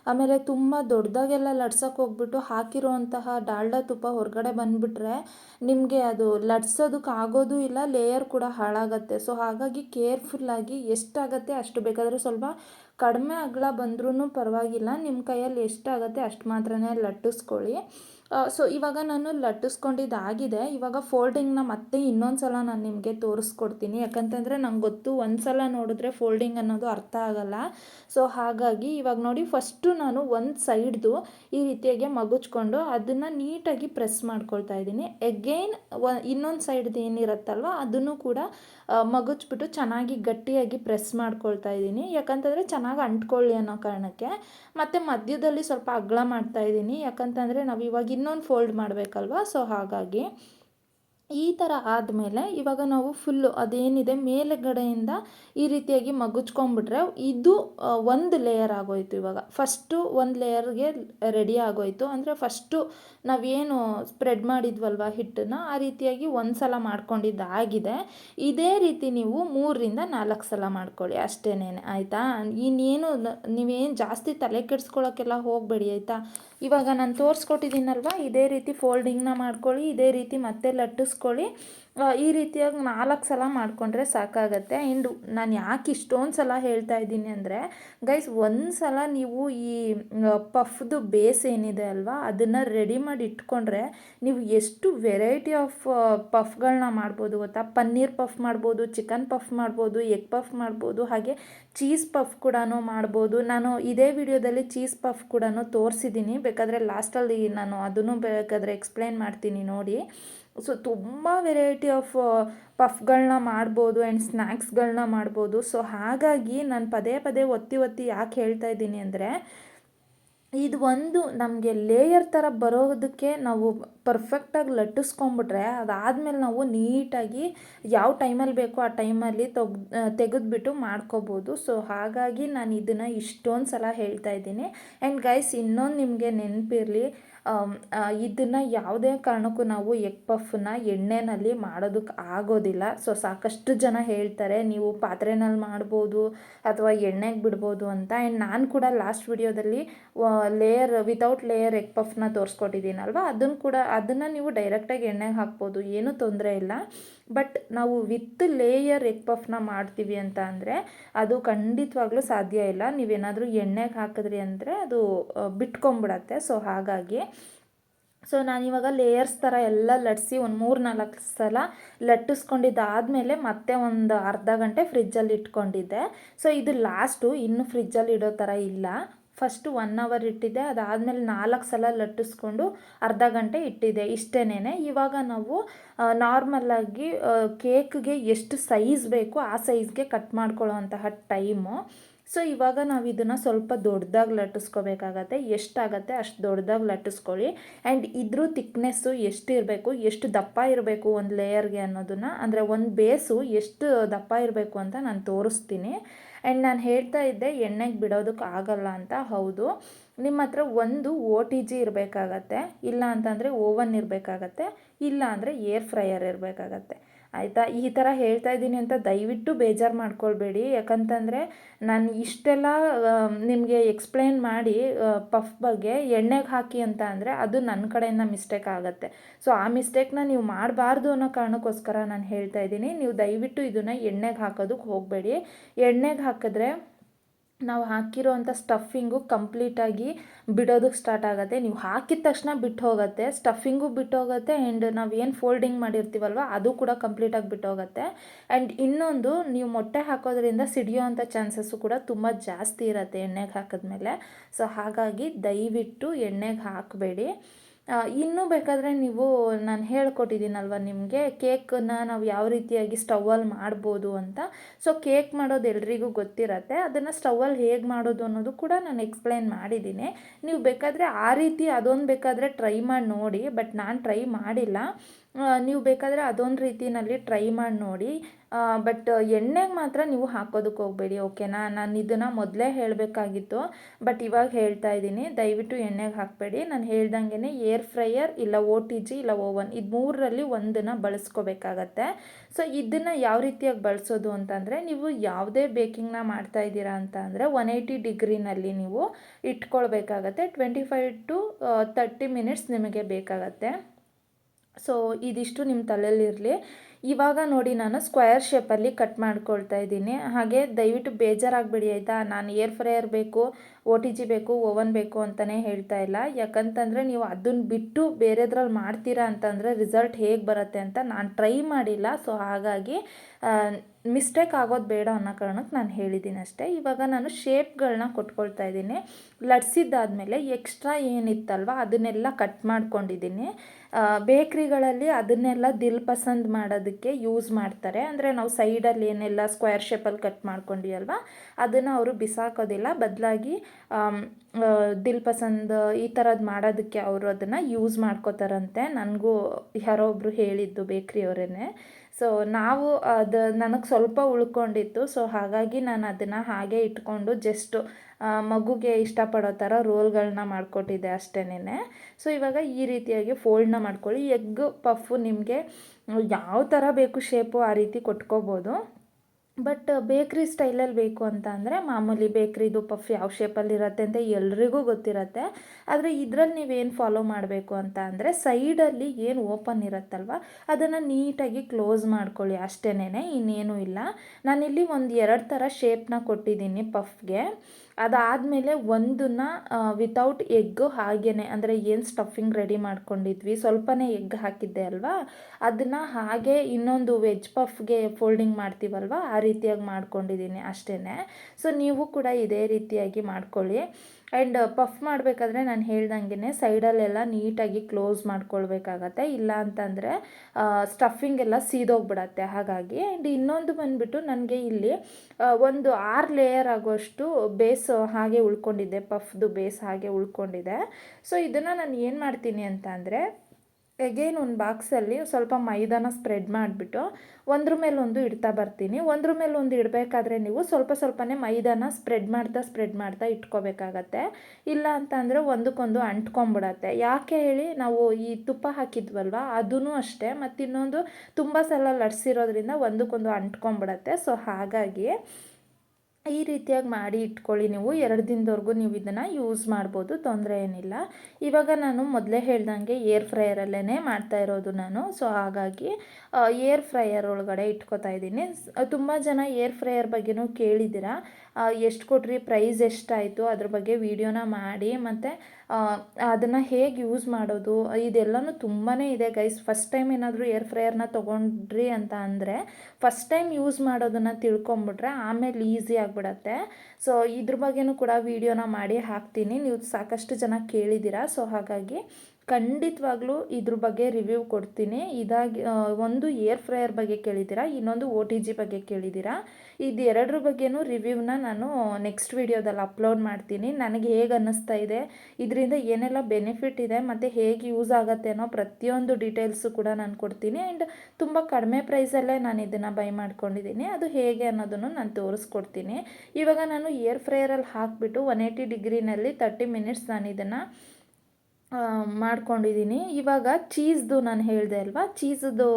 ಆಮೇಲೆ ತುಂಬ ದೊಡ್ಡದಾಗೆಲ್ಲ ಲಟ್ಸೋಕೆ ಹೋಗ್ಬಿಟ್ಟು ಹಾಕಿರುವಂತಹ ಡಾಲ್ಡ ತುಪ್ಪ ಹೊರಗಡೆ ಬಂದುಬಿಟ್ರೆ ನಿಮಗೆ ಅದು ಲಟ್ಸೋದಕ್ಕೆ ಆಗೋದು ಇಲ್ಲ ಲೇಯರ್ ಕೂಡ ಹಾಳಾಗತ್ತೆ. ಸೊ ಹಾಗಾಗಿ ಕೇರ್ಫುಲ್ಲಾಗಿ ಎಷ್ಟಾಗತ್ತೆ ಅಷ್ಟು ಬೇಕಾದರೆ ಸ್ವಲ್ಪ ಕಡಿಮೆ ಅಗಲ ಬಂದ್ರೂ ಪರವಾಗಿಲ್ಲ. ನಿಮ್ಮ ಕೈಯಲ್ಲಿ ಎಷ್ಟಾಗತ್ತೆ ಅಷ್ಟು ಮಾತ್ರನೇ ಲಟ್ಟಿಸ್ಕೊಳ್ಳಿ. ಸೊ ಇವಾಗ ನಾನು ಲಟ್ಟಿಸ್ಕೊಂಡಿದ್ದಾಗಿದೆ. ಇವಾಗ ಫೋಲ್ಡಿಂಗ್ನ ಮತ್ತೆ ಇನ್ನೊಂದು ಸಲ ನಾನು ನಿಮಗೆ ತೋರಿಸ್ಕೊಡ್ತೀನಿ. ಯಾಕಂತಂದರೆ ನಂಗೆ ಗೊತ್ತು ಒಂದು ಸಲ ನೋಡಿದ್ರೆ ಫೋಲ್ಡಿಂಗ್ ಅನ್ನೋದು ಅರ್ಥ ಆಗಲ್ಲ. ಸೊ ಹಾಗಾಗಿ ಇವಾಗ ನೋಡಿ, ಫಸ್ಟು ನಾನು ಒಂದು ಸೈಡ್ದು ಈ ರೀತಿಯಾಗಿ ಮಗುಚ್ಕೊಂಡು ಅದನ್ನು ನೀಟಾಗಿ ಪ್ರೆಸ್ ಮಾಡ್ಕೊಳ್ತಾ ಇದ್ದೀನಿ. ಎಗೈನ್ ಇನ್ನೊಂದು ಸೈಡ್ದು ಏನಿರುತ್ತಲ್ವ, ಅದನ್ನು ಕೂಡ ಮಗುಚ್ಬಿಟ್ಟು ಚೆನ್ನಾಗಿ ಗಟ್ಟಿಯಾಗಿ ಪ್ರೆಸ್ ಮಾಡ್ಕೊಳ್ತಾ ಇದ್ದೀನಿ. ಯಾಕಂತಂದರೆ ಚೆನ್ನಾಗಿ ಅಂಟ್ಕೊಳ್ಳಿ ಅನ್ನೋ ಕಾರಣಕ್ಕೆ ಮತ್ತು ಮಧ್ಯದಲ್ಲಿ ಸ್ವಲ್ಪ ಅಗಲ ಮಾಡ್ತಾ ಇದ್ದೀನಿ. ಯಾಕಂತಂದರೆ ನಾವು ಇವಾಗ ಇನ್ನೊಂದು ಫೋಲ್ಡ್ ಮಾಡಬೇಕಲ್ವಾ? ಸೊ ಹಾಗಾಗಿ ಈ ಥರ ಆದಮೇಲೆ ಇವಾಗ ನಾವು ಫುಲ್ಲು ಅದೇನಿದೆ? ಮೇಲುಗಡೆಯಿಂದ ಈ ರೀತಿಯಾಗಿ ಮಗುಚ್ಕೊಂಡ್ಬಿಟ್ರೆ ಇದು ಒಂದು ಲೇಯರ್ ಆಗೋಯ್ತು ಇವಾಗ. ಫಸ್ಟು ಒಂದು ಲೇಯರ್ಗೆ ರೆಡಿ ಆಗೋಯ್ತು. ಅಂದರೆ ಫಸ್ಟು ನಾವೇನು ಸ್ಪ್ರೆಡ್ ಮಾಡಿದ್ವಲ್ವ ಹಿಟ್ಟನ್ನು, ಆ ರೀತಿಯಾಗಿ ಒಂದು ಸಲ ಮಾಡ್ಕೊಂಡಿದ್ದಾಗಿದೆ. ಇದೇ ರೀತಿ ನೀವು ಮೂರರಿಂದ ನಾಲ್ಕು ಸಲ ಮಾಡ್ಕೊಳ್ಳಿ ಅಷ್ಟೇನೆ, ಆಯಿತಾ? ಇನ್ನೇನು ನೀವೇನು ಜಾಸ್ತಿ ತಲೆ ಕೆಡಿಸ್ಕೊಳ್ಳೋಕ್ಕೆಲ್ಲ ಹೋಗಬೇಡಿ, ಆಯಿತಾ? ಇವಾಗ ನಾನು ತೋರಿಸ್ಕೊಟ್ಟಿದ್ದೀನಲ್ವ? ಇದೇ ರೀತಿ ಫೋಲ್ಡಿಂಗ್ನ ಮಾಡ್ಕೊಳ್ಳಿ, ಇದೇ ರೀತಿ ಮತ್ತೆ ಲಟ್ಟಿಸ್ಕೊಳ್ಳಿ. ಈ ರೀತಿಯಾಗಿ ನಾಲ್ಕು ಸಲ ಮಾಡಿಕೊಂಡ್ರೆ ಸಾಕಾಗತ್ತೆ. ಆ್ಯಂಡ್ ನಾನು ಯಾಕೆ ಇಷ್ಟೊಂದು ಸಲ ಹೇಳ್ತಾ ಇದ್ದೀನಿ ಅಂದರೆ, ಗೈಸ್ ಒಂದು ಸಲ ನೀವು ಈ ಪಫ್ದು ಬೇಸ್ ಏನಿದೆ ಅಲ್ವಾ, ಅದನ್ನು ರೆಡಿ ಮಾಡಿ ಇಟ್ಕೊಂಡ್ರೆ ನೀವು ಎಷ್ಟು ವೆರೈಟಿ ಆಫ್ ಪಫ್ಗಳನ್ನ ಮಾಡ್ಬೋದು ಗೊತ್ತಾ? ಪನ್ನೀರ್ ಪಫ್ ಮಾಡ್ಬೋದು, ಚಿಕನ್ ಪಫ್ ಮಾಡ್ಬೋದು, ಎಗ್ ಪಫ್ ಮಾಡ್ಬೋದು, ಹಾಗೆ ಚೀಸ್ ಪಫ್ ಕೂಡ ಮಾಡ್ಬೋದು. ನಾನು ಇದೇ ವಿಡಿಯೋದಲ್ಲಿ ಚೀಸ್ ಪಫ್ ಕೂಡ ತೋರಿಸಿದ್ದೀನಿ. ಬೇಕಾದರೆ ಲಾಸ್ಟಲ್ಲಿ ನಾನು ಅದನ್ನು ಬೇಕಾದರೆ ಎಕ್ಸ್ಪ್ಲೈನ್ ಮಾಡ್ತೀನಿ ನೋಡಿ. ಸೊ ತುಂಬ ವೆರೈಟಿ ಆಫ್ ಪಫ್ಗಳನ್ನ ಮಾಡ್ಬೋದು ಆ್ಯಂಡ್ ಸ್ನ್ಯಾಕ್ಸ್ಗಳನ್ನ ಮಾಡ್ಬೋದು. ಸೊ ಹಾಗಾಗಿ ನಾನು ಪದೇ ಪದೇ ಒತ್ತಿ ಒತ್ತಿ ಯಾಕೆ ಹೇಳ್ತಾ ಇದ್ದೀನಿ ಅಂದರೆ, ಇದು ಒಂದು ನಮಗೆ ಲೇಯರ್ ಥರ ಬರೋದಕ್ಕೆ ನಾವು ಪರ್ಫೆಕ್ಟಾಗಿ ಲಟ್ಟಿಸ್ಕೊಂಬಿಟ್ರೆ ಅದಾದಮೇಲೆ ನಾವು ನೀಟಾಗಿ ಯಾವ ಟೈಮಲ್ಲಿ ಬೇಕೋ ಆ ಟೈಮಲ್ಲಿ ತೊಗ್ ತೆಗೆದುಬಿಟ್ಟು ಮಾಡ್ಕೋಬೋದು. ಸೊ ಹಾಗಾಗಿ ನಾನು ಇದನ್ನು ಇಷ್ಟೊಂದು ಸಲ ಹೇಳ್ತಾ ಇದ್ದೀನಿ. ಆ್ಯಂಡ್ ಗೈಸ್ ಇನ್ನೊಂದು ನಿಮಗೆ ನೆನಪಿರಲಿ ಇದನ್ನು ಯಾವುದೇ ಕಾರಣಕ್ಕೂ ನಾವು ಎಗ್ ಪಫ್ನ ಎಣ್ಣೆನಲ್ಲಿ ಮಾಡೋದಕ್ಕೆ ಆಗೋದಿಲ್ಲ. ಸೊ, ಸಾಕಷ್ಟು ಜನ ಹೇಳ್ತಾರೆ, ನೀವು ಪಾತ್ರೆನಲ್ಲಿ ಮಾಡ್ಬೋದು ಅಥವಾ ಎಣ್ಣೆಗೆ ಬಿಡ್ಬೋದು ಅಂತ. ಆ್ಯಂಡ್ ನಾನು ಕೂಡ ಲಾಸ್ಟ್ ವಿಡಿಯೋದಲ್ಲಿ ಲೇಯರ್ ವಿತೌಟ್ ಲೇಯರ್ ಎಗ್ ಪಫ್ನ ತೋರಿಸ್ಕೊಟ್ಟಿದ್ದೀನಲ್ವ? ಅದನ್ನು ಕೂಡ, ಅದನ್ನು ನೀವು ಡೈರೆಕ್ಟಾಗಿ ಎಣ್ಣೆಗೆ ಹಾಕ್ಬೋದು, ಏನೂ ತೊಂದರೆ ಇಲ್ಲ. ಬಟ್ ನಾವು ವಿತ್ ಲೇಯರ್ ಎಗ್ ಪಫ್ನ ಮಾಡ್ತೀವಿ ಅಂತ ಅಂದರೆ ಅದು ಖಂಡಿತವಾಗ್ಲೂ ಸಾಧ್ಯ ಇಲ್ಲ. ನೀವೇನಾದರೂ ಎಣ್ಣೆಗೆ ಹಾಕಿದ್ರಿ ಅಂದರೆ ಅದು ಬಿಟ್ಕೊಂಬಿಡತ್ತೆ. ಸೊ, ಹಾಗಾಗಿ ಸೊ, ನಾನಿವಾಗ ಲೇಯರ್ಸ್ ಥರ ಎಲ್ಲ ಲಟ್ಸಿ ಒಂದು ಮೂರು ನಾಲ್ಕು ಸಲ ಲಟ್ಟಿಸ್ಕೊಂಡಿದ್ದಾದಮೇಲೆ ಮತ್ತೆ ಒಂದು ಅರ್ಧ ಗಂಟೆ ಫ್ರಿಜ್ಜಲ್ಲಿ ಇಟ್ಕೊಂಡಿದ್ದೆ. ಸೊ, ಇದು ಲಾಸ್ಟು. ಇನ್ನು ಫ್ರಿಜ್ಜಲ್ಲಿ ಇಡೋ ಥರ ಇಲ್ಲ. ಫಸ್ಟು ಒನ್ ಅವರ್ ಇಟ್ಟಿದ್ದೆ, ಅದಾದಮೇಲೆ ನಾಲ್ಕು ಸಲ ಲಟ್ಟಿಸ್ಕೊಂಡು ಅರ್ಧ ಗಂಟೆ ಇಟ್ಟಿದ್ದೆ. ಇಷ್ಟೇನೆ ಇವಾಗ ನಾವು ನಾರ್ಮಲ್ಲಾಗಿ ಕೇಕ್ಗೆ ಎಷ್ಟು ಸೈಜ್ ಬೇಕು ಆ ಸೈಜ್ಗೆ ಕಟ್ ಮಾಡ್ಕೊಳ್ಳೋ ಅಂತಹ ಟೈಮು ಸೊ ಇವಾಗ ನಾವು ಇದನ್ನು ಸ್ವಲ್ಪ ದೊಡ್ಡದಾಗಿ ಲಟ್ಟಿಸ್ಕೋಬೇಕಾಗತ್ತೆ. ಎಷ್ಟಾಗತ್ತೆ ಅಷ್ಟು ದೊಡ್ಡದಾಗಿ ಲಟ್ಟಿಸ್ಕೊಳ್ಳಿ. ಆ್ಯಂಡ್ ಇದ್ರ ತಿಕ್ನೆಸ್ಸು ಎಷ್ಟು ಇರಬೇಕು, ಎಷ್ಟು ದಪ್ಪ ಇರಬೇಕು ಒಂದು ಲೇಯರ್ಗೆ ಅನ್ನೋದನ್ನು, ಅಂದರೆ ಒಂದು ಬೇಸು ಎಷ್ಟು ದಪ್ಪ ಇರಬೇಕು ಅಂತ ನಾನು ತೋರಿಸ್ತೀನಿ. ಆ್ಯಂಡ್ ನಾನು ಹೇಳ್ತಾ ಇದ್ದೆ, ಎಣ್ಣೆಗೆ ಬಿಡೋದಕ್ಕೆ ಆಗಲ್ಲ ಅಂತ. ಹೌದು. ನಿಮ್ಮ ಹತ್ರ ಒಂದು ಓ ಟಿ ಜಿ ಇರಬೇಕಾಗತ್ತೆ. ಇಲ್ಲ ಅಂತಂದರೆ ಓವನ್ ಇರಬೇಕಾಗತ್ತೆ. ಇಲ್ಲ ಅಂದರೆ ಏರ್ ಫ್ರೈಯರ್ ಇರಬೇಕಾಗತ್ತೆ. ಆಯಿತಾ? ಈ ಥರ ಹೇಳ್ತಾ ಇದ್ದೀನಿ ಅಂತ ದಯವಿಟ್ಟು ಬೇಜಾರು ಮಾಡ್ಕೊಳ್ಬೇಡಿ. ಯಾಕಂತಂದರೆ ನಾನು ಇಷ್ಟೆಲ್ಲ ನಿಮಗೆ ಎಕ್ಸ್ಪ್ಲೈನ್ ಮಾಡಿ ಪಫ್ ಬಗ್ಗೆ ಎಣ್ಣೆಗೆ ಹಾಕಿ ಅಂತ ಅಂದರೆ ಅದು ನನ್ನ ಕಡೆಯಿಂದ ಮಿಸ್ಟೇಕ್ ಆಗುತ್ತೆ. ಸೊ ಆ ಮಿಸ್ಟೇಕ್ನ ನೀವು ಮಾಡಬಾರ್ದು ಅನ್ನೋ ಕಾರಣಕ್ಕೋಸ್ಕರ ನಾನು ಹೇಳ್ತಾ ಇದ್ದೀನಿ. ನೀವು ದಯವಿಟ್ಟು ಇದನ್ನು ಎಣ್ಣೆಗೆ ಹಾಕೋದಕ್ಕೆ ಹೋಗಬೇಡಿ. ಎಣ್ಣೆಗೆ ಹಾಕಿದ್ರೆ ನಾವು ಹಾಕಿರೋವಂಥ ಸ್ಟಫಿಂಗು ಕಂಪ್ಲೀಟಾಗಿ ಬಿಡೋದಕ್ಕೆ ಸ್ಟಾರ್ಟ್ ಆಗುತ್ತೆ. ನೀವು ಹಾಕಿದ ತಕ್ಷಣ ಬಿಟ್ಟು ಹೋಗುತ್ತೆ. ಸ್ಟಫಿಂಗು ಬಿಟ್ಟು ಹೋಗುತ್ತೆ ಆ್ಯಂಡ್ ನಾವು ಏನು ಫೋಲ್ಡಿಂಗ್ ಮಾಡಿರ್ತೀವಲ್ವ, ಅದು ಕೂಡ ಕಂಪ್ಲೀಟಾಗಿ ಬಿಟ್ಟು ಹೋಗುತ್ತೆ. ಆ್ಯಂಡ್ ಇನ್ನೊಂದು, ನೀವು ಮೊಟ್ಟೆ ಹಾಕೋದ್ರಿಂದ ಸಿಡಿಯೋವಂಥ ಚಾನ್ಸಸ್ಸು ಕೂಡ ತುಂಬ ಜಾಸ್ತಿ ಇರುತ್ತೆ ಎಣ್ಣೆಗೆ ಹಾಕಿದ್ಮೇಲೆ. ಸೊ ಹಾಗಾಗಿ ದಯವಿಟ್ಟು ಎಣ್ಣೆಗೆ ಹಾಕಬೇಡಿ. ಇನ್ನೂ ಬೇಕಾದರೆ ನೀವು ನಾನು ಹೇಳ್ಕೊಟ್ಟಿದ್ದೀನಲ್ವ ನಿಮಗೆ? ಕೇಕನ್ನು ನಾವು ಯಾವ ರೀತಿಯಾಗಿ ಸ್ಟವ್ವಲ್ಲಿ ಮಾಡ್ಬೋದು ಅಂತ. ಸೊ ಕೇಕ್ ಮಾಡೋದು ಎಲ್ರಿಗೂ ಗೊತ್ತಿರತ್ತೆ. ಅದನ್ನು ಸ್ಟವ್ವಲ್ಲಿ ಹೇಗೆ ಮಾಡೋದು ಅನ್ನೋದು ಕೂಡ ನಾನು ಎಕ್ಸ್ಪ್ಲೈನ್ ಮಾಡಿದ್ದೀನಿ. ನೀವು ಬೇಕಾದರೆ ಆ ರೀತಿ ಅದೊಂದು ಬೇಕಾದರೆ ಟ್ರೈ ಮಾಡಿ ನೋಡಿ. ಬಟ್ ನಾನು ಟ್ರೈ ಮಾಡಿಲ್ಲ. ನೀವು ಬೇಕಾದರೆ ಅದೊಂದು ರೀತಿಯಲ್ಲಿ ಟ್ರೈ ಮಾಡಿ ನೋಡಿ. ಬಟ್ ಎಣ್ಣೆಗೆ ಮಾತ್ರ ನೀವು ಹಾಕೋದಕ್ಕೆ ಹೋಗಬೇಡಿ ಓಕೆನಾ ನಾನು ಇದನ್ನು ಮೊದಲೇ ಹೇಳಬೇಕಾಗಿತ್ತು ಬಟ್ ಇವಾಗ ಹೇಳ್ತಾ ಇದ್ದೀನಿ. ದಯವಿಟ್ಟು ಎಣ್ಣೆಗೆ ಹಾಕಬೇಡಿ. ನಾನು ಹೇಳ್ದಂಗೆ ಏರ್ ಫ್ರೈಯರ್ ಇಲ್ಲ ಓ ಟಿ ಜಿ ಇಲ್ಲ ಓವನ್ ಇದು ಮೂರರಲ್ಲಿ ಒಂದನ್ನು ಬಳಸ್ಕೋಬೇಕಾಗತ್ತೆ. ಸೊ ಇದನ್ನು ಯಾವ ರೀತಿಯಾಗಿ ಬಳಸೋದು ಅಂತಂದರೆ, ನೀವು ಯಾವುದೇ ಬೇಕಿಂಗ್ನ ಮಾಡ್ತಾ ಇದ್ದೀರಾ ಅಂತ ಅಂದರೆ ಒನ್ ಏಯ್ಟಿ ಡಿಗ್ರಿನಲ್ಲಿ ನೀವು ಇಟ್ಕೊಳ್ಬೇಕಾಗತ್ತೆ. Twenty five to thirty minutes ನಿಮಗೆ ಬೇಕಾಗತ್ತೆ. ಸೊ ಇದಿಷ್ಟು ನಿಮ್ಮ ತಲೆಯಲ್ಲಿರಲಿ ಇವಾಗ ನೋಡಿ ನಾನು ಸ್ಕ್ವೇರ್ ಶೇಪಲ್ಲಿ ಕಟ್ ಮಾಡ್ಕೊಳ್ತಾ ಇದ್ದೀನಿ. ಹಾಗೆ ದಯವಿಟ್ಟು ಬೇಜಾರಾಗಬೇಡಿ ಆಯಿತಾ? ನಾನು ಏರ್ ಫ್ರೈಯರ್ ಬೇಕು ಒ ಟಿ ಜಿ ಬೇಕು ಓವನ್ ಬೇಕು ಅಂತಲೇ ಹೇಳ್ತಾ ಇಲ್ಲ. ಯಾಕಂತಂದರೆ ನೀವು ಅದನ್ನ ಬಿಟ್ಟು ಬೇರೆದ್ರಲ್ಲಿ ಮಾಡ್ತೀರಾ ಅಂತಂದರೆ ರಿಸಲ್ಟ್ ಹೇಗೆ ಬರುತ್ತೆ ಅಂತ ನಾನು ಟ್ರೈ ಮಾಡಿಲ್ಲ. ಸೊ ಹಾಗಾಗಿ ಮಿಸ್ಟೇಕ್ ಆಗೋದು ಬೇಡ ಅನ್ನೋ ಕಾರಣಕ್ಕೆ ನಾನು ಹೇಳಿದ್ದೀನಿ ಅಷ್ಟೇ. ಇವಾಗ ನಾನು ಶೇಪ್ಗಳನ್ನ ಕೊಟ್ಕೊಳ್ತಾ ಇದ್ದೀನಿ. ಲಟ್ಸಿದ್ದಾದಮೇಲೆ ಎಕ್ಸ್ಟ್ರಾ ಏನಿತ್ತಲ್ವ, ಅದನ್ನೆಲ್ಲ ಕಟ್ ಮಾಡ್ಕೊಂಡಿದ್ದೀನಿ. ಬೇಕ್ರಿಗಳಲ್ಲಿ ಅದನ್ನೆಲ್ಲ ದಿಲ್ ಪಸಂದ್ ಮಾಡೋದಕ್ಕೆ ಯೂಸ್ ಮಾಡ್ತಾರೆ. ಅಂದರೆ ನಾವು ಸೈಡಲ್ಲಿ ಏನೆಲ್ಲ ಸ್ಕ್ವೇರ್ ಶೇಪಲ್ಲಿ ಕಟ್ ಮಾಡ್ಕೊಂಡಿವಲ್ವ ಅದನ್ನು ಅವರು ಬಿಸಾಕೋದಿಲ್ಲ. ಬದಲಾಗಿ ದಿಲ್ ಪಸಂದ್ ಈ ಥರದ್ದು ಮಾಡೋದಕ್ಕೆ ಅವರು ಅದನ್ನು ಯೂಸ್ ಮಾಡ್ಕೋತಾರಂತೆ. ನನಗೂ ಯಾರೋ ಒಬ್ಬರು ಹೇಳಿದ್ದು ಬೇಕ್ರಿಯವರೇ ಸೊ ನಾವು ಅದು ನನಗೆ ಸ್ವಲ್ಪ ಉಳ್ಕೊಂಡಿತ್ತು. ಸೊ ಹಾಗಾಗಿ ನಾನು ಅದನ್ನು ಹಾಗೆ ಇಟ್ಕೊಂಡು ಜಸ್ಟು ಮಗುಗೆ ಇಷ್ಟಪಡೋ ಥರ ರೋಲ್ಗಳನ್ನ ಮಾಡಿಕೊಟ್ಟಿದ್ದೆ ಅಷ್ಟೇನೆ ಸೊ ಇವಾಗ ಈ ರೀತಿಯಾಗಿ ಫೋಲ್ಡ್ನ ಮಾಡ್ಕೊಳ್ಳಿ. ಎಗ್ ಪಫು ನಿಮಗೆ ಯಾವ ಥರ ಬೇಕು ಶೇಪು ಆ ರೀತಿ ಕೊಟ್ಕೋಬೋದು. ಬಟ್ ಬೇಕ್ರಿ ಸ್ಟೈಲಲ್ಲಿ ಬೇಕು ಅಂತ ಅಂದರೆ ಮಾಮೂಲಿ ಬೇಕ್ರಿದು ಪಫ್ ಯಾವ ಶೇಪಲ್ಲಿ ಇರುತ್ತೆ ಅಂತ ಎಲ್ರಿಗೂ ಗೊತ್ತಿರುತ್ತೆ. ಆದರೆ ಇದರಲ್ಲಿ ನೀವೇನು ಫಾಲೋ ಮಾಡಬೇಕು ಅಂತ ಅಂದರೆ ಸೈಡಲ್ಲಿ ಏನು ಓಪನ್ ಇರುತ್ತಲ್ವ, ಅದನ್ನು ನೀಟಾಗಿ ಕ್ಲೋಸ್ ಮಾಡ್ಕೊಳ್ಳಿ ಅಷ್ಟೇನೆ ಇನ್ನೇನೂ ಇಲ್ಲ. ನಾನಿಲ್ಲಿ ಒಂದು ಎರಡು ಥರ ಶೇಪ್ನ ಕೊಟ್ಟಿದ್ದೀನಿ ಪಫ್ಗೆ ಅದಾದಮೇಲೆ ಒಂದನ್ನು ವಿತೌಟ್ ಎಗ್ಗು ಹಾಗೇ ಅಂದರೆ ಏನು ಸ್ಟಫಿಂಗ್ ರೆಡಿ ಮಾಡ್ಕೊಂಡಿದ್ವಿ, ಸ್ವಲ್ಪನೇ ಎಗ್ ಹಾಕಿದ್ದೆ ಅಲ್ವಾ? ಅದನ್ನು ಹಾಗೆ ಇನ್ನೊಂದು ವೆಜ್ ಪಫ್ಗೆ ಫೋಲ್ಡಿಂಗ್ ಮಾಡ್ತೀವಲ್ವ, ಆ ರೀತಿಯಾಗಿ ಮಾಡ್ಕೊಂಡಿದ್ದೀನಿ ಅಷ್ಟೇ ಸೊ ನೀವು ಕೂಡ ಇದೇ ರೀತಿಯಾಗಿ ಮಾಡ್ಕೊಳ್ಳಿ. ಆ್ಯಂಡ್ ಪಫ್ ಮಾಡಬೇಕಾದ್ರೆ ನಾನು ಹೇಳ್ದಂಗೆ ಸೈಡಲ್ಲೆಲ್ಲ ನೀಟಾಗಿ ಕ್ಲೋಸ್ ಮಾಡ್ಕೊಳ್ಬೇಕಾಗತ್ತೆ. ಇಲ್ಲ ಅಂತಂದರೆ ಸ್ಟಫಿಂಗ್ ಎಲ್ಲ ಸೀದೋಗ್ಬಿಡತ್ತೆ. ಹಾಗಾಗಿ, ಆ್ಯಂಡ್ ಇನ್ನೊಂದು ಬಂದುಬಿಟ್ಟು ನನಗೆ ಇಲ್ಲಿ ಒಂದು ಆರು ಲೇಯರ್ ಆಗೋಷ್ಟು ಬೇಸ್ ಹಾಗೆ ಉಳ್ಕೊಂಡಿದ್ದೆ. ಪಫ್ದು ಬೇಸ್ ಹಾಗೆ ಉಳ್ಕೊಂಡಿದೆ. ಸೊ ಇದನ್ನು ನಾನು ಏನು ಮಾಡ್ತೀನಿ ಅಂತ ಅಂದರೆ ಎಗೇನ್ ಒಂದು ಬಾಕ್ಸಲ್ಲಿ ಸ್ವಲ್ಪ ಮೈದಾನ ಸ್ಪ್ರೆಡ್ ಮಾಡಿಬಿಟ್ಟು ಒಂದ್ರ ಮೇಲೆ ಒಂದು ಇಡ್ತಾ ಬರ್ತೀನಿ. ಒಂದ್ರ ಮೇಲೆ ಒಂದು ಇಡಬೇಕಾದ್ರೆ ನೀವು ಸ್ವಲ್ಪ ಸ್ವಲ್ಪನೇ ಮೈದಾನ ಸ್ಪ್ರೆಡ್ ಮಾಡ್ತಾ ಸ್ಪ್ರೆಡ್ ಮಾಡ್ತಾ ಇಟ್ಕೋಬೇಕಾಗತ್ತೆ. ಇಲ್ಲ ಅಂತಂದರೆ ಒಂದಕ್ಕೊಂದು ಅಂಟ್ಕೊಂಬಿಡತ್ತೆ. ಯಾಕೆ ಹೇಳಿ ನಾವು ಈ ತುಪ್ಪ ಹಾಕಿದ್ವಲ್ವ? ಅದೂ ಅಷ್ಟೇ. ಮತ್ತು ಇನ್ನೊಂದು ತುಂಬ ಸಲ ಲಟ್ಸಿರೋದ್ರಿಂದ ಒಂದಕ್ಕೊಂದು ಅಂಟ್ಕೊಂಬಿಡತ್ತೆ. ಸೊ, ಹಾಗಾಗಿ ಈ ರೀತಿಯಾಗಿ ಮಾಡಿ ಇಟ್ಕೊಳ್ಳಿ ನೀವು. ಎರಡು ದಿನದವರೆಗೂ ನೀವು ಇದನ್ನು ಯೂಸ್ ಮಾಡ್ಬೋದು. ತೊಂದರೆ ಏನಿಲ್ಲ. ಇವಾಗ ನಾನು ಮೊದಲೇ ಹೇಳ್ದಂಗೆ ಏರ್ ಫ್ರೈಯರಲ್ಲೇ ಮಾಡ್ತಾ ಇರೋದು ನಾನು. ಸೊ, ಹಾಗಾಗಿ ಏರ್ ಫ್ರೈಯರ್ ಒಳಗಡೆ ಇಟ್ಕೋತಾ ಇದ್ದೀನಿ. ತುಂಬ ಜನ ಏರ್ ಫ್ರೈಯರ್ ಬಗ್ಗೆನೂ ಕೇಳಿದ್ದೀರಾ? ಎಷ್ಟು ಕೊಟ್ರಿ? ಪ್ರೈಸ್ ಎಷ್ಟಾಯಿತು? ಅದ್ರ ಬಗ್ಗೆ ವಿಡಿಯೋನ ಮಾಡಿ. ಮತ್ತು ಅದನ್ನು ಹೇಗೆ ಯೂಸ್ ಮಾಡೋದು? ಇದೆಲ್ಲನೂ ತುಂಬಾ ಇದೆ ಗೈಸ್ ಫಸ್ಟ್ ಟೈಮ್ ಏನಾದರೂ ಏರ್ ಫ್ರೈಯರ್ನ ತೊಗೊಂಡ್ರಿ ಅಂತ ಅಂದರೆ ಫಸ್ಟ್ ಟೈಮ್ ಯೂಸ್ ಮಾಡೋದನ್ನು ತಿಳ್ಕೊಂಬಿಟ್ರೆ ಆಮೇಲೆ ಈಸಿ ಆಗಿಬಿಡತ್ತೆ. ಸೊ ಇದ್ರ ಬಗ್ಗೆನೂ ಕೂಡ ವೀಡಿಯೋನ ಮಾಡಿ ಹಾಕ್ತೀನಿ. ನೀವು ಸಾಕಷ್ಟು ಜನ ಕೇಳಿದ್ದೀರಾ? ಸೊ ಹಾಗಾಗಿ ಖಂಡಿತವಾಗ್ಲೂ ಇದ್ರ ಬಗ್ಗೆ ರಿವ್ಯೂ ಕೊಡ್ತೀನಿ. ಇದಾಗಿ ಒಂದು ಏರ್ ಫ್ರೈಯರ್ ಬಗ್ಗೆ ಕೇಳಿದ್ದೀರಾ? ಇನ್ನೊಂದು ಓ ಟಿ ಜಿ ಬಗ್ಗೆ ಕೇಳಿದ್ದೀರಾ? ಇದು ಎರಡರ ಬಗ್ಗೆನೂ ರಿವ್ಯೂನ ನಾನು ನೆಕ್ಸ್ಟ್ ವಿಡಿಯೋದಲ್ಲಿ ಅಪ್ಲೋಡ್ ಮಾಡ್ತೀನಿ. ನನಗೆ ಹೇಗೆ ಅನ್ನಿಸ್ತಾ ಇದೆ, ಇದರಿಂದ ಏನೆಲ್ಲ ಬೆನಿಫಿಟ್ ಇದೆ, ಮತ್ತು ಹೇಗೆ ಯೂಸ್ ಆಗುತ್ತೆ ಅನ್ನೋ ಪ್ರತಿಯೊಂದು ಡೀಟೇಲ್ಸು ಕೂಡ ನಾನು ಕೊಡ್ತೀನಿ. ಆ್ಯಂಡ್ ತುಂಬ ಕಡಿಮೆ ಪ್ರೈಸಲ್ಲೇ ನಾನು ಇದನ್ನು ಬೈ ಮಾಡ್ಕೊಂಡಿದ್ದೀನಿ. ಅದು ಹೇಗೆ ಅನ್ನೋದನ್ನು ನಾನು ತೋರಿಸ್ಕೊಡ್ತೀನಿ. ಇವಾಗ ನಾನು ಏರ್ ಫ್ರೈಯರಲ್ಲಿ ಹಾಕಿಬಿಟ್ಟು ಒನ್ ಏಯ್ಟಿ ಡಿಗ್ರಿನಲ್ಲಿ ತರ್ಟಿ ಮಿನಿಟ್ಸ್ ನಾನು ಇದನ್ನು ಮಾಡ್ಕೊಂಡಿದ್ದೀನಿ. ಇವಾಗ ಚೀಸ್ದು ನಾನು ಹೇಳಿದೆ ಅಲ್ವಾ? ಚೀಸ್ದು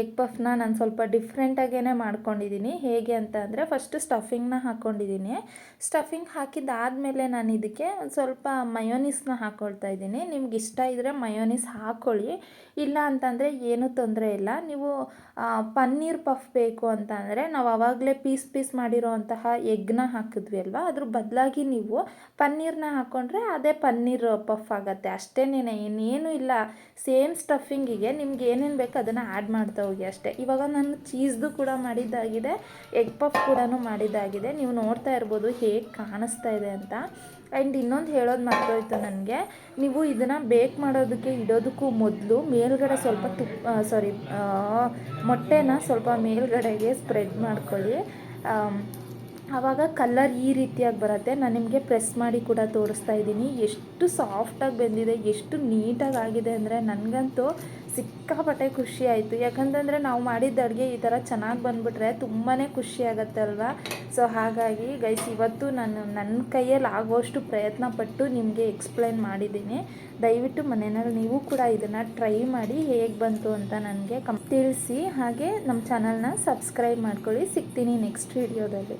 ಎಗ್ ಪಫ್ನ ನಾನು ಸ್ವಲ್ಪ ಡಿಫ್ರೆಂಟಾಗೇ ಮಾಡ್ಕೊಂಡಿದ್ದೀನಿ. ಹೇಗೆ ಅಂತ ಅಂದರೆ ಫಸ್ಟು ಸ್ಟಫಿಂಗ್ನ ಹಾಕ್ಕೊಂಡಿದ್ದೀನಿ ಸ್ಟಫಿಂಗ್ ಹಾಕಿದ್ದಾದಮೇಲೆ ನಾನು ಇದಕ್ಕೆ ಸ್ವಲ್ಪ ಮಯೋನೀಸ್ನ ಹಾಕ್ಕೊಳ್ತಾ ಇದ್ದೀನಿ. ನಿಮ್ಗೆ ಇಷ್ಟ ಇದ್ದರೆ ಮಯೋನೀಸ್ ಹಾಕ್ಕೊಳ್ಳಿ ಇಲ್ಲ ಅಂತಂದರೆ ಏನೂ ತೊಂದರೆ ಇಲ್ಲ. ನೀವು ಪನ್ನೀರ್ ಪಫ್ ಬೇಕು ಅಂತ ಅಂದರೆ ನಾವು ಆವಾಗಲೇ ಪೀಸ್ ಪೀಸ್ ಮಾಡಿರೋ ಅಂತಹ ಎಗ್ನ ಹಾಕಿದ್ವಿ ಅಲ್ವಾ? ಅದ್ರ ಬದಲಾಗಿ ನೀವು ಪನ್ನೀರ್ನ ಹಾಕ್ಕೊಂಡ್ರೆ ಅದೇ ಪನ್ನೀರ್ ಪಫ್ ಆಗುತ್ತೆ. ಅಷ್ಟೇ ಇನ್ನೇನು ಇಲ್ಲ. ಸೇಮ್ ಸ್ಟಫಿಂಗಿಗೆ ನಿಮ್ಗೆ ಏನೇನು ಬೇಕು ಅದನ್ನು ಆ್ಯಡ್ ಮಾಡ್ತಾ ಹೋಗಿ ಅಷ್ಟೇ. ಇವಾಗ ನಾನು ಚೀಸ್ದು ಕೂಡ ಮಾಡಿದ್ದಾಗಿದೆ, ಎಗ್ ಪಫ್ ಕೂಡ ಮಾಡಿದ್ದಾಗಿದೆ. ನೀವು ನೋಡ್ತಾ ಇರ್ಬೋದು ಹೇಗೆ ಕಾಣಿಸ್ತಾ ಇದೆ ಅಂತ. ಆ್ಯಂಡ್ ಇನ್ನೊಂದು ಹೇಳೋದು ಮರ್ತೋಯ್ತು ನನಗೆ. ನೀವು ಇದನ್ನು ಬೇಕ್ ಮಾಡೋದಕ್ಕೆ ಇಡೋದಕ್ಕೂ ಮೊದಲು ಮೇಲ್ಗಡೆ ಸ್ವಲ್ಪ ತುಪ್ಪ ಸಾರಿ ಮೊಟ್ಟೆನ ಸ್ವಲ್ಪ ಮೇಲ್ಗಡೆಗೆ ಸ್ಪ್ರೆಡ್ ಮಾಡ್ಕೊಳ್ಳಿ. ಆವಾಗ ಕಲ್ಲರ್ ಈ ರೀತಿಯಾಗಿ ಬರುತ್ತೆ. ನಾನು ನಿಮಗೆ ಪ್ರೆಸ್ ಮಾಡಿ ಕೂಡ ತೋರಿಸ್ತಾ ಇದ್ದೀನಿ. ಎಷ್ಟು ಸಾಫ್ಟಾಗಿ ಬಂದಿದೆ, ಎಷ್ಟು ನೀಟಾಗಿ ಆಗಿದೆ ಅಂದರೆ ನನಗಂತೂ ಸಿಕ್ಕಾಪಟ್ಟೆ ಖುಷಿ ಆಯಿತು. ಯಾಕಂತಂದರೆ ನಾವು ಮಾಡಿದ್ದ ಅಡುಗೆ ಈ ಥರ ಚೆನ್ನಾಗಿ ಬಂದುಬಿಟ್ರೆ ತುಂಬಾ ಖುಷಿ ಆಗುತ್ತೆ ಅಲ್ವಾ? ಸೊ ಹಾಗಾಗಿ ಗೈಸ್ ಇವತ್ತು ನಾನು ನನ್ನ ಕೈಯಲ್ಲಿ ಆಗೋಷ್ಟು ಪ್ರಯತ್ನ ಪಟ್ಟು ನಿಮಗೆ ಎಕ್ಸ್ಪ್ಲೈನ್ ಮಾಡಿದ್ದೀನಿ. ದಯವಿಟ್ಟು ಮನೆಯಲ್ಲಿ ನೀವು ಕೂಡ ಇದನ್ನು ಟ್ರೈ ಮಾಡಿ ಹೇಗೆ ಬಂತು ಅಂತ ನನಗೆ ಕಮ್, ತಿಳಿಸಿ. ಹಾಗೆ ನಮ್ಮ ಚಾನಲ್ನ ಸಬ್ಸ್ಕ್ರೈಬ್ ಮಾಡ್ಕೊಳ್ಳಿ. ಸಿಗ್ತೀನಿ ನೆಕ್ಸ್ಟ್ ವೀಡಿಯೋದಲ್ಲಿ